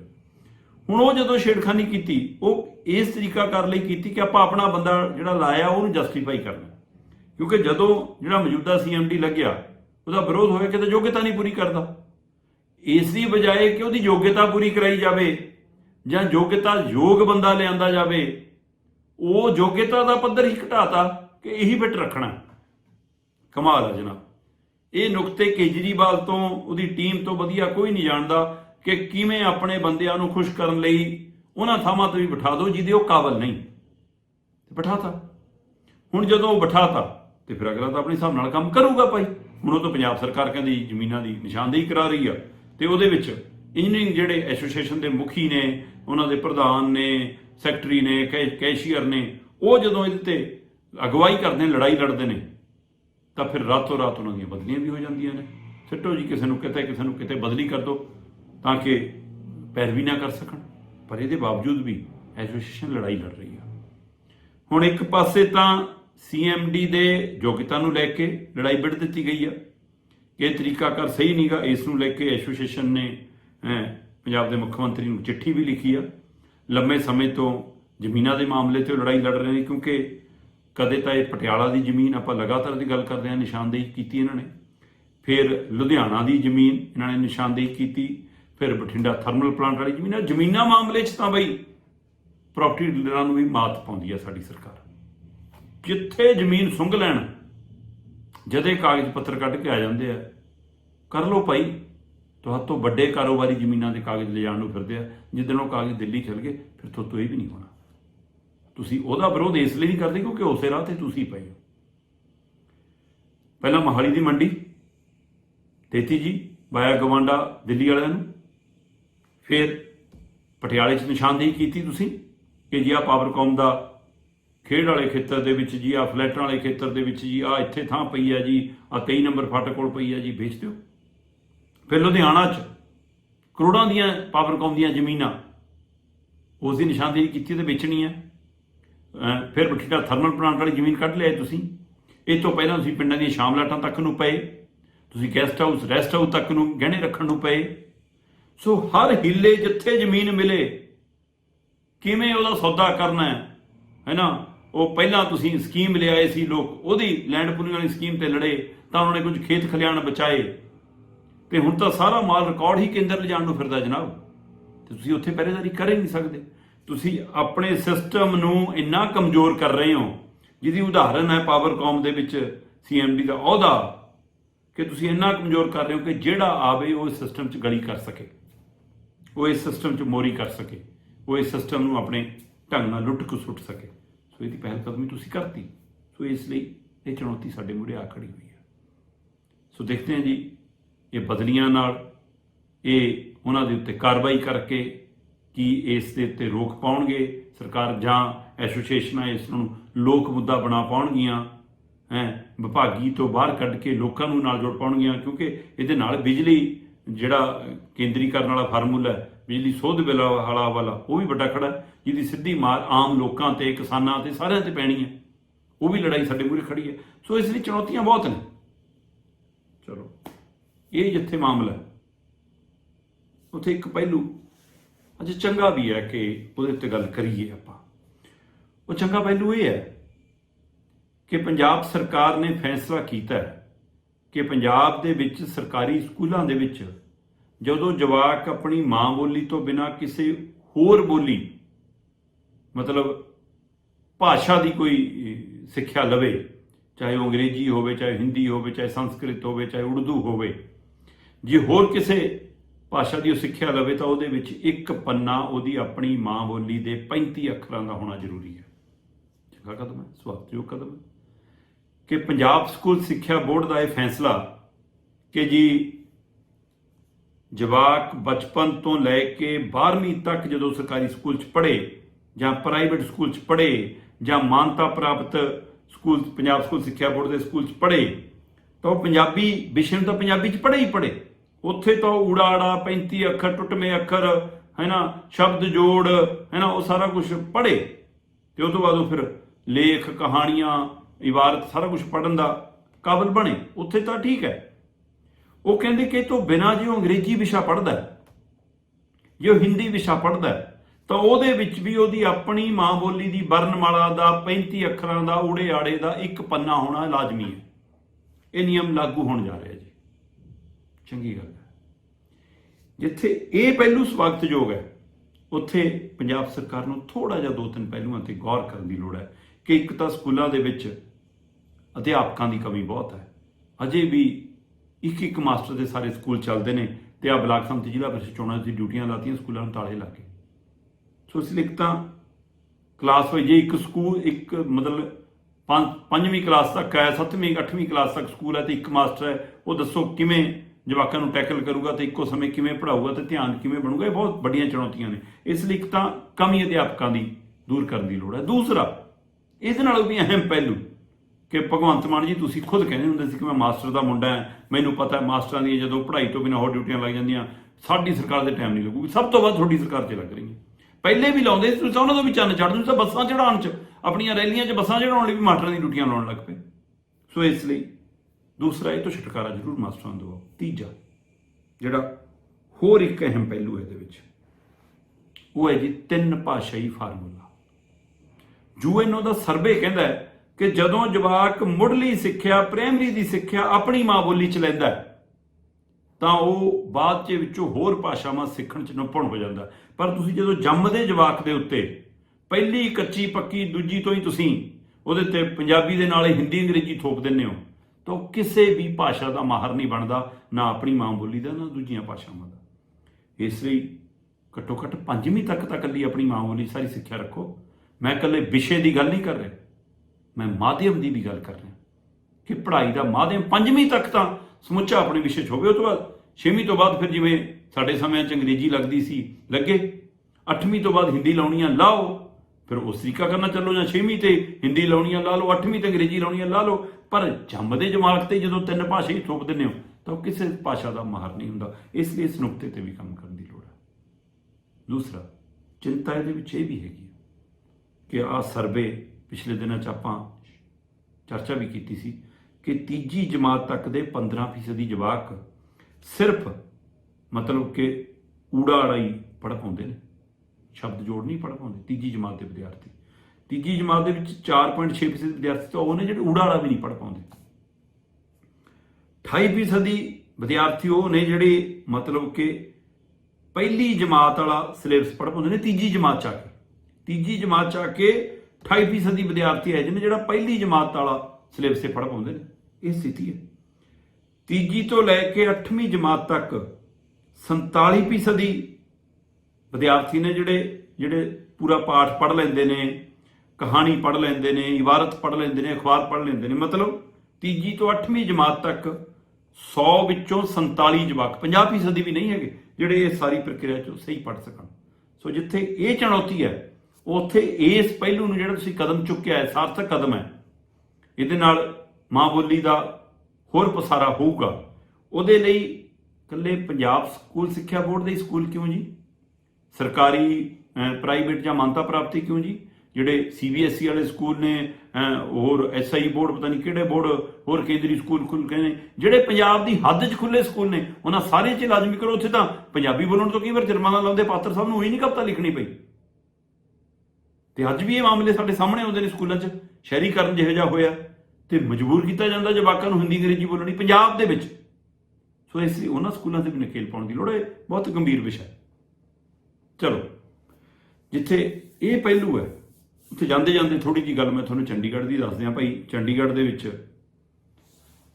ਹੁਣ ਉਹ ਜਦੋਂ ਛੇੜਖਾਨੀ ਕੀਤੀ, ਉਹ ਇਸ ਤਰੀਕਾ ਕਰ ਲਈ ਕੀਤੀ ਕਿ ਆਪਾਂ ਆਪਣਾ ਬੰਦਾ ਜਿਹੜਾ ਲਾਇਆ, ਉਹਨੂੰ ਜਸਟੀਫਾਈ ਕਰਨਾ। ਕਿਉਂਕਿ ਜਦੋਂ ਜਿਹੜਾ ਮੌਜੂਦਾ ਸੀਐਮਡੀ ਲੱਗਿਆ, ਉਹਦਾ ਵਿਰੋਧ ਹੋਇਆ ਕਿ ਤਾਂ ਯੋਗਤਾ ਨਹੀਂ ਪੂਰੀ ਕਰਦਾ। ਇਸ ਦੀ ਬਜਾਏ ਕਿ ਉਹਦੀ ਯੋਗਤਾ ਪੂਰੀ ਕਰਾਈ ਜਾਵੇ ਜਾਂ ਯੋਗਤਾ ਯੋਗ ਬੰਦਾ ਲਿਆਂਦਾ ਜਾਵੇ, ਉਹ ਯੋਗਤਾ ਦਾ ਪੱਧਰ ਹੀ ਘਟਾਤਾ। ਕਿ ਇਹੀ ਫਿੱਟ ਰੱਖਣਾ ਕਮਾਲ ਹੈ ਜਨਾਬ। ਇਹ ਨੁਕਤੇ ਕੇਜਰੀਵਾਲ ਤੋਂ, ਉਹਦੀ ਟੀਮ ਤੋਂ ਵਧੀਆ ਕੋਈ ਨਹੀਂ ਜਾਣਦਾ ਕਿ ਕਿਵੇਂ ਆਪਣੇ ਬੰਦਿਆਂ ਨੂੰ ਖੁਸ਼ ਕਰਨ ਲਈ ਉਹਨਾਂ ਥਾਵਾਂ ਤੇ ਵੀ ਬਿਠਾ ਦਿਓ ਜਿਹਦੇ ਉਹ ਕਾਬਲ ਨਹੀਂ। ਤੇ ਬਿਠਾਤਾ। ਹੁਣ ਜਦੋਂ ਉਹ ਬਿਠਾਤਾ, ਤੇ ਫਿਰ ਅਗਲਾ ਤਾਂ ਆਪਣੇ ਹਿਸਾਬ ਨਾਲ ਕੰਮ ਕਰੂਗਾ ਭਾਈ। ਹੁਣ ਉਹ ਤਾਂ ਪੰਜਾਬ ਸਰਕਾਰ ਕਹਿੰਦੀ ਜ਼ਮੀਨਾਂ ਦੀ ਨਿਸ਼ਾਨਦੇਹੀ ਕਰਾ ਰਹੀ ਆ। ਤੇ ਉਹਦੇ ਵਿੱਚ ਇੰਜੀਨੀਅਰਿੰਗ ਜਿਹੜੇ ਐਸੋਸੀਏਸ਼ਨ ਦੇ ਮੁਖੀ ਨੇ, ਉਹਨਾਂ ਦੇ ਪ੍ਰਧਾਨ ਨੇ ਸੈਕਟਰੀ ਨੇ, ਕੈ- ਕੈਸ਼ੀਅਰ ਨੇ, ਉਹ ਜਦੋਂ ਇਹਦੇ ਤੇ ਅਗਵਾਈ ਕਰਦੇ ਨੇ, ਲੜਾਈ ਲੜਦੇ ਨੇ, ਤਾਂ ਫਿਰ ਰਾਤੋਂ ਰਾਤ ਉਹਨਾਂ ਦੀਆਂ ਬਦਲੀਆਂ ਵੀ ਹੋ ਜਾਂਦੀਆਂ ਨੇ। ਸਿੱਟੋ ਜੀ, ਕਿਸੇ ਨੂੰ ਕਿਤੇ, ਕਿਸੇ ਨੂੰ ਕਿਤੇ ਬਦਲੀ ਕਰ ਦਿਓ ਤਾਂ ਕਿ ਪੈਰਵੀ ਨਾ ਕਰ ਸਕਣ। ਪਰ ਇਹਦੇ ਬਾਵਜੂਦ ਵੀ ਐਸੋਸੀਏਸ਼ਨ ਲੜਾਈ ਲੜ ਰਹੀ ਆ। ਹੁਣ ਇੱਕ ਪਾਸੇ ਤਾਂ ਸੀਐਮਡੀ ਦੇ ਯੋਗਤਾ ਨੂੰ ਲੈ ਕੇ ਲੜਾਈ ਵਿੱਢ ਦਿੱਤੀ ਗਈ ਆ। ਇਹ ਤਰੀਕਾਕਾਰ ਸਹੀ ਨਹੀਂਗਾ ਇਸ ਨੂੰ ਲੈ ਕੇ ਐਸੋਸੀਏਸ਼ਨ ਨੇ ਪੰਜਾਬ ਦੇ ਮੁੱਖ ਮੰਤਰੀ ਨੂੰ ਚਿੱਠੀ ਵੀ ਲਿਖੀ ਆ। ਲੰਮੇ ਸਮੇਂ ਤੋਂ ਜ਼ਮੀਨਾਂ ਦੇ ਮਾਮਲੇ ਤੇ ਲੜਾਈ ਲੜ ਰਹੇ ਨੇ, ਕਿਉਂਕਿ ਕਦੇ ਤਾਂ ਇਹ ਪਟਿਆਲਾ ਦੀ ਜ਼ਮੀਨ ਆਪਾਂ ਲਗਾਤਾਰ ਦੀ ਗੱਲ ਕਰਦੇ ਹਾਂ, ਨਿਸ਼ਾਨਦੇਹੀ ਕੀਤੀ ਇਹਨਾਂ ਨੇ। ਫਿਰ ਲੁਧਿਆਣਾ ਦੀ ਜ਼ਮੀਨ ਇਹਨਾਂ ਨੇ ਨਿਸ਼ਾਨਦੇਹੀ ਕੀਤੀ, ਫਿਰ ਬਠਿੰਡਾ ਥਰਮਲ ਪਲਾਂਟ ਵਾਲੀ ਜ਼ਮੀਨ। ਆ ਜ਼ਮੀਨਾਂ ਮਾਮਲੇ 'ਚ ਤਾਂ ਬਈ ਪ੍ਰਾਪਰਟੀ ਡੀਲਰਾਂ ਨੂੰ ਵੀ ਮਾਤ ਪਾਉਂਦੀ ਆ ਸਾਡੀ ਸਰਕਾਰ। ਜਿੱਥੇ ਜ਼ਮੀਨ ਸੁੰਘ ਲੈਣ, ਜਦੇ ਕਾਗਜ਼ ਪੱਤਰ ਕੱਢ ਕੇ ਆ ਜਾਂਦੇ ਆ, ਕਰ ਲਓ ਭਾਈ ਤੁਹਾਤੋਂ ਵੱਡੇ ਕਾਰੋਬਾਰੀ ਜ਼ਮੀਨਾਂ ਦੇ ਕਾਗਜ਼ ਲਿਜਾਣ ਨੂੰ ਫਿਰਦੇ ਆ। ਜਿੱਦਣ ਉਹ ਕਾਗਜ਼ ਦਿੱਲੀ ਚਲ ਗਏ, ਫਿਰ ਤੁਹਾਤੋਂ ਇਹ ਵੀ ਨਹੀਂ ਹੋਣਾ। ਤੁਸੀਂ ਉਹਦਾ ਵਿਰੋਧ ਇਸ ਲਈ ਨਹੀਂ ਕਰਦੇ ਕਿਉਂਕਿ ਉਸੇ ਰਾਹ ਤੇ ਤੁਸੀਂ ਪਏ ਹੋ। ਪਹਿਲਾਂ ਮਹਾਲੀ ਦੀ ਮੰਡੀ, ਤੇਤੀ ਜੀ ਬਾਇਆ ਗਵਾਂਡਾ ਦਿੱਲੀ ਵਾਲਿਆਂ ਨੂੰ। ਫਿਰ ਪਟਿਆਲੇ 'ਚ ਨਿਸ਼ਾਨਦੇਹੀ ਕੀਤੀ ਤੁਸੀਂ ਕਿ ਜੀ ਆ ਪਾਵਰਕੌਮ ਦਾ ਖੇਡ ਵਾਲੇ ਖੇਤਰ ਦੇ ਵਿੱਚ ਜੀ ਆ ਫਲੈਟਾਂ ਵਾਲੇ ਖੇਤਰ ਦੇ ਵਿੱਚ ਜੀ ਆ ਇੱਥੇ ਥਾਂ ਪਈ ਹੈ ਜੀ ਆ 23 ਨੰਬਰ ਫਾਟਕ ਕੋਲ ਪਈ ਹੈ ਜੀ, ਵੇਚ ਦਿਓ। ਫਿਰ ਲੁਧਿਆਣਾ 'ਚ ਕਰੋੜਾਂ ਦੀਆਂ ਪਾਵਰਕੌਮ ਦੀਆਂ ਜ਼ਮੀਨਾਂ, ਉਸ ਦੀ ਨਿਸ਼ਾਨਦੇਹੀ ਕੀਤੀ ਤੇ ਵੇਚਣੀ ਹੈ ਫਿਰ ਬਠਿੰਡਾ ਥਰਮਲ ਪਲਾਂਟ ਵਾਲੀ ਜ਼ਮੀਨ ਕੱਢ ਲਿਆ ਤੁਸੀਂ। ਇਹ ਤੋਂ ਪਹਿਲਾਂ ਤੁਸੀਂ ਪਿੰਡਾਂ ਦੀਆਂ ਸ਼ਾਮਲਾਟਾਂ ਤੱਕ ਨੂੰ ਪਏ। ਤੁਸੀਂ ਗੈਸਟ ਹਾਊਸ ਰੈਸਟ ਹਾਊਸ ਤੱਕ ਨੂੰ ਗਹਿਣੇ ਰੱਖਣ ਨੂੰ ਪਏ। ਸੋ ਹਰ ਹਿੱਲੇ ਜਿੱਥੇ ਜ਼ਮੀਨ ਮਿਲੇ, ਕਿਵੇਂ ਉਹਦਾ ਸੌਦਾ ਕਰਨਾ ਹੈ ਹੈਨਾ ਉਹ ਪਹਿਲਾਂ ਤੁਸੀਂ ਸਕੀਮ ਲਿਆਏ ਸੀ ਲੋਕ, ਉਹਦੀ ਲੈਂਡ ਪੂਲਿੰਗ ਵਾਲੀ ਸਕੀਮ ਤੇ ਲੜੇ, ਤਾਂ ਉਹਨਾਂ ਨੇ ਕੁਝ ਖੇਤ ਖਲਿਆਣ ਬਚਾਏ। ਤੇ ਹੁਣ ਤਾਂ ਸਾਰਾ ਮਾਲ ਰਿਕਾਰਡ ਹੀ ਕੇਂਦਰ ਲਿਜਾਣ ਨੂੰ ਫਿਰਦਾ ਜਨਾਬ। ਤੇ ਤੁਸੀਂ ਉੱਥੇ ਪਹਿਰੇਦਾਰੀ ਕਰ ਹੀ ਨਹੀਂ ਸਕਦੇ। ਤੁਸੀਂ ਆਪਣੇ ਸਿਸਟਮ ਨੂੰ ਇੰਨਾ ਕਮਜ਼ੋਰ ਕਰ ਰਹੇ ਹੋ, ਜਿਹਦੀ ਉਦਾਹਰਨ ਹੈ ਪਾਵਰਕੌਮ ਦੇ ਵਿੱਚ ਸੀਐਮਡੀ ਦਾ ਅਹੁਦਾ ਕਿ ਤੁਸੀਂ ਇੰਨਾ ਕਮਜ਼ੋਰ ਕਰ ਰਹੇ ਹੋ ਕਿ ਜਿਹੜਾ ਆਵੇ ਉਹ ਇਸ ਸਿਸਟਮ 'ਚ ਗਲੀ ਕਰ ਸਕੇ, ਉਹ ਇਸ ਸਿਸਟਮ 'ਚ ਮੋਰੀ ਕਰ ਸਕੇ, ਉਹ ਇਸ ਸਿਸਟਮ ਨੂੰ ਆਪਣੇ ਢੰਗ ਨਾਲ ਲੁੱਟ ਕੇ ਸੁੱਟ ਸਕੇ। ਸੋ ਇਹਦੀ ਪਹਿਲ ਕਦਮੀ ਤੁਸੀਂ ਕਰਤੀ। ਸੋ ਇਸ ਲਈ ਇਹ ਚੁਣੌਤੀ ਸਾਡੇ ਮੂਹਰੇ ਆ ਖੜੀ ਹੋਈ ਹੈ। ਸੋ ਦੇਖਦੇ ਹਾਂ ਜੀ, ਇਹ ਬਦਲੀਆਂ ਨਾਲ ਇਹ ਉਹਨਾਂ ਦੇ ਉੱਤੇ ਕਾਰਵਾਈ ਕਰਕੇ ਕੀ ਇਸ ਦੇ ਉੱਤੇ ਰੋਕ ਪਾਉਣਗੇ ਸਰਕਾਰ ਜਾਂ ਐਸੋਸੀਏਸ਼ਨਾਂ ਇਸ ਨੂੰ ਲੋਕ ਮੁੱਦਾ ਬਣਾ ਪਾਉਣਗੀਆਂ? ਹੈ, ਵਿਭਾਗੀ ਤੋਂ ਬਾਹਰ ਕੱਢ ਕੇ ਲੋਕਾਂ ਨੂੰ ਨਾਲ ਜੋੜ ਪਾਉਣਗੀਆਂ ਕਿਉਂਕਿ ਇਹਦੇ ਨਾਲ ਬਿਜਲੀ ਜਿਹੜਾ ਕੇਂਦਰੀਕਰਨ ਵਾਲਾ ਫਾਰਮੂਲਾ ਹੈ, ਬਿਜਲੀ ਸੋਧ ਬਿੱਲ ਵਾਲਾ ਵਾਲਾ, ਉਹ ਵੀ ਵੱਡਾ ਖੜਾ ਜਿਹਦੀ ਸਿੱਧੀ ਮਾਰ ਆਮ ਲੋਕਾਂ ਤੇ, ਕਿਸਾਨਾਂ ਤੇ ਸਾਰਿਆਂ ਤੇ ਪੈਣੀ ਹੈ। ਉਹ ਵੀ ਲੜਾਈ ਸਾਡੇ ਮੂਹਰੇ ਖੜੀ ਹੈ। ਸੋ ਇਸ ਲਈ ਚੁਣੌਤੀਆਂ ਬਹੁਤ ਨੇ। ਚਲੋ, ਇਹ ਜਿੱਥੇ ਮਾਮਲਾ ਉੱਥੇ ਇੱਕ ਪਹਿਲੂ ਅੱਜ ਚੰਗਾ ਵੀ ਹੈ ਕਿ ਉਹਦੇ ਉੱਤੇ ਗੱਲ ਕਰੀਏ ਆਪਾਂ। ਉਹ ਚੰਗਾ ਪਹਿਲੂ ਇਹ ਹੈ ਕਿ ਪੰਜਾਬ ਸਰਕਾਰ ਨੇ ਫੈਸਲਾ ਕੀਤਾ ਹੈ ਕਿ ਪੰਜਾਬ ਦੇ ਵਿੱਚ ਸਰਕਾਰੀ ਸਕੂਲਾਂ ਦੇ ਵਿੱਚ ਜਦੋਂ ਜਵਾਕ ਆਪਣੀ ਮਾਂ ਬੋਲੀ ਤੋਂ ਬਿਨਾ ਕਿਸੇ ਹੋਰ ਬੋਲੀ, ਮਤਲਬ ਭਾਸ਼ਾ ਦੀ ਕੋਈ ਸਿੱਖਿਆ ਲਵੇ, ਚਾਹੇ ਉਹ ਅੰਗਰੇਜ਼ੀ ਹੋਵੇ, ਚਾਹੇ ਹਿੰਦੀ ਹੋਵੇ, ਚਾਹੇ ਸੰਸਕ੍ਰਿਤ ਹੋਵੇ, ਚਾਹੇ ਉਰਦੂ ਹੋਵੇ, ਜੇ ਹੋਰ ਕਿਸੇ ਭਾਸ਼ਾ ਦੀ ਉਹ ਸਿੱਖਿਆ ਲਵੇ ਤਾਂ ਉਹਦੇ ਵਿੱਚ ਇੱਕ ਪੰਨਾ ਉਹਦੀ ਆਪਣੀ ਮਾਂ ਬੋਲੀ ਦੇ 35 ਅੱਖਰਾਂ ਦਾ ਹੋਣਾ ਜ਼ਰੂਰੀ ਹੈ। ਚੰਗਾ ਕਦਮ ਹੈ ਸਵਾਗਤਯੋਗ ਕਦਮ ਹੈ। ਕਿ ਪੰਜਾਬ ਸਕੂਲ ਸਿੱਖਿਆ ਬੋਰਡ ਦਾ ਇਹ ਫੈਸਲਾ ਕਿ ਜੀ ਜਵਾਕ ਬਚਪਨ ਤੋਂ ਲੈ ਕੇ 12ਵੀਂ ਤੱਕ ਜਦੋਂ ਸਰਕਾਰੀ ਸਕੂਲ 'ਚ ਪੜ੍ਹੇ ਜਾਂ ਪ੍ਰਾਈਵੇਟ ਸਕੂਲ 'ਚ ਪੜ੍ਹੇ ਜਾਂ ਮਾਨਤਾ ਪ੍ਰਾਪਤ ਸਕੂਲ, ਪੰਜਾਬ ਸਕੂਲ ਸਿੱਖਿਆ ਬੋਰਡ ਦੇ ਸਕੂਲ 'ਚ ਪੜ੍ਹੇ ਤਾਂ ਉਹ ਪੰਜਾਬੀ ਵਿਸ਼ੇ ਨੂੰ ਤਾਂ ਪੰਜਾਬੀ 'ਚ ਪੜ੍ਹੇ ਹੀ ਪੜ੍ਹੇ। ਉੱਥੇ ਤਾਂ ਊੜਾੜਾ 35 ਅੱਖਰ, ਟੁੱਟਵੇਂ ਅੱਖਰ ਹੈ ਨਾ ਸ਼ਬਦ ਜੋੜ ਹੈ ਨਾ ਉਹ ਸਾਰਾ ਕੁਝ ਪੜ੍ਹੇ। ਤੇ ਉਹ ਤੋਂ ਬਾਅਦ ਉਹ ਫਿਰ ਲੇਖ, ਕਹਾਣੀਆਂ, ਇਬਾਰਤ, ਸਾਰਾ ਕੁਝ ਪੜਨ ਦਾ ਕਾਬਲ ਬਣੇ। ਉੱਥੇ ਤਾਂ ਠੀਕ ਹੈ। ਉਹ ਕਹਿੰਦੇ ਕਿ ਇਹ ਤੋਂ ਬਿਨਾਂ ਜੇ ਉਹ ਅੰਗਰੇਜ਼ੀ ਵਿਸ਼ਾ ਪੜ੍ਹਦਾ ਹੈ, ਜੇ ਉਹ ਹਿੰਦੀ ਵਿਸ਼ਾ ਪੜ੍ਹਦਾ ਤਾਂ ਉਹਦੇ ਵਿੱਚ ਵੀ ਉਹਦੀ ਆਪਣੀ ਮਾਂ ਬੋਲੀ ਦੀ ਵਰਨਮਾਲਾ ਦਾ 35 ਅੱਖਰਾਂ ਦਾ ਊੜੇ ਆੜੇ ਦਾ ਇੱਕ ਪੰਨਾ ਹੋਣਾ ਲਾਜ਼ਮੀ ਹੈ। ਇਹ ਨਿਯਮ ਲਾਗੂ ਹੋਣ ਜਾ ਰਿਹਾ ਜੀ। ਚੰਗੀ ਗੱਲ ਹੈ। ਜਿੱਥੇ ਇਹ ਪਹਿਲੂ ਸਵਾਗਤਯੋਗ ਹੈ, ਉੱਥੇ ਪੰਜਾਬ ਸਰਕਾਰ ਨੂੰ ਥੋੜਾ ਜਿਹਾ ਦੋ ਤਿੰਨ ਪਹਿਲੂਆਂ ਤੇ ਗੌਰ ਕਰਨ ਦੀ ਲੋੜ ਹੈ ਕਿ ਇੱਕ ਤਾਂ ਸਕੂਲਾਂ ਦੇ ਵਿੱਚ ਅਧਿਆਪਕਾਂ ਦੀ ਕਮੀ ਬਹੁਤ ਹੈ। ਅਜੇ ਵੀ ਇੱਕ ਇੱਕ ਮਾਸਟਰ ਦੇ ਸਾਰੇ ਸਕੂਲ ਚੱਲਦੇ ਨੇ ਤੇ ਆ ਬਲਾਕ ਸੰਮਤੀ ਜ਼ਿਲ੍ਹਾ ਪ੍ਰੀਸ਼ਦ ਚੋਣਾਂ ਦੀ ਡਿਊਟੀਆਂ ਲਾਤੀਆਂ ਸਕੂਲਾਂ ਨੂੰ ਤਾਲੇ ਲਾ ਕੇ। ਸੋ ਇਸ ਲਈ ਤਾਂ ਕਲਾਸ ਵਿੱਚ ਜੇ ਇੱਕ ਸਕੂਲ, ਇੱਕ ਮਤਲਬ ਪੰਜ- ਪੰਜਵੀਂ ਕਲਾਸ ਤੱਕ ਹੈ, ਸੱਤਵੀਂ, ਅੱਠਵੀਂ ਕਲਾਸ ਤੱਕ ਸਕੂਲ ਹੈ ਤੇ ਇੱਕ ਮਾਸਟਰ ਹੈ, ਉਹ ਦੱਸੋ ਕਿਵੇਂ ਜਵਾਕਾਂ ਨੂੰ ਟੈਕਲ ਕਰੂਗਾ ਤੇ ਇੱਕੋ ਸਮੇਂ ਕਿਵੇਂ ਪੜਾਊਗਾ ਤੇ ਧਿਆਨ ਕਿਵੇਂ ਬਣੂਗਾ, ਇਹ ਬਹੁਤ ਵੱਡੀਆਂ ਚੁਣੌਤੀਆਂ ਨੇ। ਇਸ ਲਈ ਇੱਕ ਤਾਂ ਕਮੀ ਅਧਿਆਪਕਾਂ ਦੀ ਦੂਰ ਕਰਨ ਦੀ ਲੋੜ ਹੈ। ਦੂਸਰਾ, ਇਹਦੇ ਨਾਲੋਂ ਵੀ ਅਹਿਮ ਪਹਿਲੂ ਕਿ ਭਗਵੰਤ ਮਾਨ ਜੀ ਤੁਸੀਂ ਖੁਦ ਕਹਿੰਦੇ ਹੁੰਦੇ ਸੀ ਕਿ ਮੈਂ ਮਾਸਟਰ ਦਾ ਮੁੰਡਾ ਹਾਂ, ਮੈਨੂੰ ਪਤਾ ਹੈ ਮਾਸਟਰਾਂ ਦੀ ਜਦੋਂ ਪੜ੍ਹਾਈ ਤੋਂ ਬਿਨਾਂ ਹੋਰ ਡਿਊਟੀਆਂ ਲੱਗ ਜਾਂਦੀਆਂ, ਸਾਡੀ ਸਰਕਾਰ ਦੇ ਟਾਈਮ ਨਹੀਂ ਲੱਗੂਗੀ। ਸਭ ਤੋਂ ਵੱਧ ਤੁਹਾਡੀ ਸਰਕਾਰ 'ਚ ਲੱਗ ਰਹੀ ਹੈ। ਪਹਿਲੇ ਵੀ ਲਾਉਂਦੇ ਸੀ, ਤੁਸੀਂ ਉਹਨਾਂ ਤੋਂ ਵੀ ਚੰਨ ਚੜ੍ਹਦੇ ਤੁਸੀਂ ਤਾਂ ਬੱਸਾਂ ਚੜਾਉਣ 'ਚ, ਆਪਣੀਆਂ ਰੈਲੀਆਂ 'ਚ ਬੱਸਾਂ ਚੜਾਉਣ ਲਈ ਵੀ ਮਾਸਟਰਾਂ ਦੀ ਡਿਊਟੀਆਂ ਲਾਉਣ ਲੱਗ ਪਏ। ਸੋ ਇਸ ਲਈ ਦੂਸਰਾ ਇਹ ਤੋਂ ਛੁਟਕਾਰਾ ਜ਼ਰੂਰ ਮਾਸਟਰਾਂ ਤੋਂ ਤੀਜਾ, ਜਿਹੜਾ ਹੋਰ ਇੱਕ ਅਹਿਮ ਪਹਿਲੂ ਹੈ ਇਹਦੇ ਵਿੱਚ, ਉਹ ਹੈ ਜੀ ਤਿੰਨ ਭਾਸ਼ਾਈ ਫਾਰਮੂਲਾ। ਯੂਐਨਓ ਦਾ ਸਰਵੇ ਕਹਿੰਦਾ ਹੈ ਕਿ ਜਦੋਂ ਜਵਾਕ ਮੁੱਢਲੀ ਸਿੱਖਿਆ, ਪ੍ਰਾਇਮਰੀ ਦੀ ਸਿੱਖਿਆ ਆਪਣੀ ਮਾਂ ਬੋਲੀ ਚ ਲੈਂਦਾ ਤਾਂ ਉਹ ਬਾਅਦ ਚ ਵਿੱਚੋਂ ਹੋਰ ਭਾਸ਼ਾਵਾਂ ਸਿੱਖਣ ਚ ਨਿਪੁੰਨ ਹੋ ਜਾਂਦਾ ਪਰ ਤੁਸੀਂ ਜਦੋਂ ਜੰਮਦੇ ਜਵਾਕ ਦੇ ਉੱਤੇ, ਪਹਿਲੀ ਕੱਚੀ ਪੱਕੀ ਦੂਜੀ ਤੋਂ ਹੀ ਤੁਸੀਂ ਉਹਦੇ ਤੇ ਪੰਜਾਬੀ ਦੇ ਨਾਲ ਹਿੰਦੀ, ਅੰਗਰੇਜ਼ੀ ਥੋਪ ਦਿੰਦੇ ਹੋ। ਤਾਂ ਉਹ ਕਿਸੇ ਵੀ ਭਾਸ਼ਾ ਦਾ ਮਾਹਰ ਨਹੀਂ ਬਣਦਾ, ਨਾ ਆਪਣੀ ਮਾਂ ਬੋਲੀ ਦਾ, ਨਾ ਦੂਜੀਆਂ ਭਾਸ਼ਾਵਾਂ ਦਾ। ਇਸ ਲਈ ਘੱਟੋ ਘੱਟ ਪੰਜਵੀਂ ਤੱਕ ਤਾਂ ਇਕੱਲੀ ਆਪਣੀ ਮਾਂ ਬੋਲੀ ਸਾਰੀ ਸਿੱਖਿਆ ਰੱਖੋ। ਮੈਂ ਇਕੱਲੇ ਵਿਸ਼ੇ ਦੀ ਗੱਲ ਨਹੀਂ ਕਰ ਰਿਹਾ। ਮੈਂ ਮਾਧਿਅਮ ਦੀ ਵੀ ਗੱਲ ਕਰ ਰਿਹਾ। ਕਿ ਪੜ੍ਹਾਈ ਦਾ ਮਾਧਿਅਮ ਪੰਜਵੀਂ ਤੱਕ ਤਾਂ ਸਮੁੱਚਾ ਆਪਣੇ ਵਿਸ਼ੇ 'ਚ ਹੋਵੇ, ਉਹ ਤੋਂ ਬਾਅਦ ਛੇਵੀਂ ਤੋਂ ਬਾਅਦ ਫਿਰ ਜਿਵੇਂ ਸਾਡੇ ਸਮਿਆਂ 'ਚ ਅੰਗਰੇਜ਼ੀ ਲੱਗਦੀ ਸੀ, ਲੱਗੇ। ਅੱਠਵੀਂ ਤੋਂ ਬਾਅਦ ਹਿੰਦੀ ਲਾਉਣੀਆਂ ਲਾਓ। ਫਿਰ ਉਸ ਤਰੀਕਾ ਕਰਨਾ ਚੱਲੋ ਜਾਂ ਛੇਵੀਂ ਤੇ ਹਿੰਦੀ ਲਾਉਣੀਆਂ ਲਾ ਲਓ, ਅੱਠਵੀਂ ਤੇ ਅੰਗਰੇਜ਼ੀ ਲਾਉਣੀਆਂ ਲਾ ਲਓ। ਪਰ ਜੰਮਦੇ ਜਮਾਤ ਤੇ ਜਦੋਂ ਤਿੰਨ ਭਾਸ਼ਾ ਹੀ ਥੋਪ ਦਿੰਦੇ ਹੋ, ਤਾਂ ਉਹ ਕਿਸੇ ਭਾਸ਼ਾ ਦਾ ਮਾਹਰ ਨਹੀਂ ਹੁੰਦਾ। ਇਸ ਲਈ ਇਸ ਨੁਕਤੇ ਤੇ ਵੀ ਕੰਮ ਕਰਨ ਦੀ ਲੋੜ ਹੈ। ਦੂਸਰਾ, ਚਿੰਤਾ ਇਹਦੇ ਵਿੱਚ ਇਹ ਵੀ ਹੈਗੀ ਕਿ ਆਹ ਸਰਵੇ ਪਿਛਲੇ ਦਿਨਾਂ 'ਚ ਆਪਾਂ ਚਰਚਾ ਵੀ ਕੀਤੀ ਸੀ ਕਿ ਤੀਜੀ ਜਮਾਤ ਤੱਕ ਦੇ 15% ਜਵਾਕ ਸਿਰਫ ਮਤਲਬ ਕਿ ਊੜਾ ਅੜਾਈ ਪੜ੍ਹ ਪਾਉਂਦੇ ਨੇ, ਸ਼ਬਦ ਜੋੜ ਨਹੀਂ ਪੜ੍ਹ ਪਾਉਂਦੇ ਤੀਜੀ ਜਮਾਤ ਦੇ ਵਿਦਿਆਰਥੀ। ਤੀਜੀ ਜਮਾਤ ਦੇ ਵਿੱਚ 4.6% ਵਿਦਿਆਰਥੀ ਤਾਂ ਉਹ ਨੇ ਜਿਹੜੇ ਊੜਾ ਵਾਲਾ ਵੀ ਨਹੀਂ ਪੜ੍ਹ ਪਾਉਂਦੇ। 28% ਵਿਦਿਆਰਥੀ ਉਹ ਨੇ ਜਿਹੜੇ ਮਤਲਬ ਕਿ ਪਹਿਲੀ ਜਮਾਤ ਵਾਲਾ ਸਿਲੇਬਸ ਪੜ੍ਹ ਪਾਉਂਦੇ ਨੇ, ਤੀਜੀ ਜਮਾਤ ਚ ਆ ਕੇ। ਤੀਜੀ ਜਮਾਤ ਚ ਆ ਕੇ 28% ਦੀ ਵਿਦਿਆਰਥੀ ਹੈ ਜਿਹਨੇ ਜਿਹੜਾ ਪਹਿਲੀ ਜਮਾਤ ਵਾਲਾ ਸਿਲੇਬਸ ਤੇ ਪੜ੍ਹ ਪਾਉਂਦੇ ਨੇ, ਇਹ ਸਥਿਤੀ ਹੈ। ਤੀਜੀ ਤੋਂ ਲੈ ਕੇ 8ਵੀਂ ਜਮਾਤ ਤੱਕ 47% ਵਿਦਿਆਰਥੀ ਨੇ ਜਿਹੜੇ ਜਿਹੜੇ ਪੂਰਾ ਪਾਠ ਪੜ੍ਹ ਲੈਂਦੇ ਨੇ ਕਹਾਣੀ ਪੜ੍ਹ ਲੈਂਦੇ ਨੇ ਇਬਾਰਤ ਪੜ੍ਹ ਲੈਂਦੇ ਨੇ, ਅਖਬਾਰ ਪੜ੍ਹ ਲੈਂਦੇ ਨੇ। ਮਤਲਬ ਤੀਜੀ ਤੋਂ 8ਵੀਂ ਜਮਾਤ ਤੱਕ 100 ਵਿੱਚੋਂ 47 ਜਵਾਕ 50% ਦੀ ਵੀ ਨਹੀਂ ਹੈਗੇ, ਜਿਹੜੇ ਇਹ ਸਾਰੀ ਪ੍ਰਕਿਰਿਆ ਚੋਂ ਸਹੀ ਪੜ੍ਹ ਸਕਣ। ਸੋ ਜਿੱਥੇ ਇਹ ਚੁਣੌਤੀ ਹੈ, ਉੱਥੇ ਇਸ ਪਹਿਲੂ ਨੂੰ ਜਿਹੜਾ ਤੁਸੀਂ ਕਦਮ ਚੁੱਕਿਆ ਹੈ, ਸਾਰਥਕ ਕਦਮ ਹੈ। ਇਹਦੇ ਨਾਲ ਮਾਂ ਬੋਲੀ ਦਾ ਹੋਰ ਪਸਾਰਾ ਹੋਊਗਾ। ਉਹਦੇ ਲਈ ਇਕੱਲੇ ਪੰਜਾਬ ਸਕੂਲ ਸਿੱਖਿਆ ਬੋਰਡ ਦੇ ਸਕੂਲ ਕਿਉਂ ਜੀ? ਸਰਕਾਰੀ ਪ੍ਰਾਈਵੇਟ ਜਾਂ ਮਾਨਤਾ ਪ੍ਰਾਪਤੀ ਕਿਉਂ ਜੀ? ਜਿਹੜੇ ਸੀਬੀਐਸਈ ਵਾਲੇ ਸਕੂਲ ਨੇ ਅਹ, ਹੋਰ ਐਸਆਈ ਬੋਰਡ ਪਤਾ ਨਹੀਂ ਕਿਹੜੇ ਬੋਰਡ ਹੋਰ ਕੇਂਦਰੀ ਸਕੂਲ ਖੁੱਲ ਗਏ ਨੇ ਜਿਹੜੇ ਪੰਜਾਬ ਦੀ ਹੱਦ 'ਚ ਖੁੱਲੇ ਸਕੂਲ ਨੇ ਉਹਨਾਂ ਸਾਰੇ 'ਚ ਲਾਜ਼ਮੀ ਕਰੋ ਉੱਥੇ ਤਾਂ ਪੰਜਾਬੀ ਬੋਲਣ ਤੋਂ ਕਈ ਵਾਰ ਜੁਰਮਾਨਾ ਲਾਉਂਦੇ ਪਾਤਰ ਸਾਹਿਬ ਨੂੰ ਉਹੀ ਨਹੀਂ ਕਵਿਤਾ ਲਿਖਣੀ ਪਈ। ਤੇ ਅੱਜ ਵੀ ਇਹ ਮਾਮਲੇ ਸਾਡੇ ਸਾਹਮਣੇ ਆਉਂਦੇ ਨੇ ਸਕੂਲਾਂ 'ਚ ਸ਼ਹਿਰੀਕਰਨ ਜਿਹੋ ਜਿਹਾ ਹੋਇਆ ਤੇ ਮਜਬੂਰ ਕੀਤਾ ਜਾਂਦਾ ਜਵਾਕਾਂ ਨੂੰ ਹਿੰਦੀ ਅੰਗਰੇਜ਼ੀ ਬੋਲਣੀ ਪੰਜਾਬ ਦੇ ਵਿੱਚ। ਸੋ ਇਸ ਲਈ ਉਹਨਾਂ ਸਕੂਲਾਂ ਤੇ ਵੀ ਨਕੇਲ ਪਾਉਣ ਦੀ ਲੋੜ ਹੈ ਬਹੁਤ ਗੰਭੀਰ ਵਿਸ਼ਾ ਚਲੋ ਜਿੱਥੇ ਇਹ ਪਹਿਲੂ ਹੈ ਉੱਥੇ ਜਾਂਦੇ ਜਾਂਦੇ ਥੋੜੀ ਜੀ ਗੱਲ ਮੈਂ ਤੁਹਾਨੂੰ ਚੰਡੀਗੜ੍ਹ ਦੀ ਦੱਸ ਦਿਆਂ ਭਾਈ, ਚੰਡੀਗੜ੍ਹ ਦੇ ਵਿੱਚ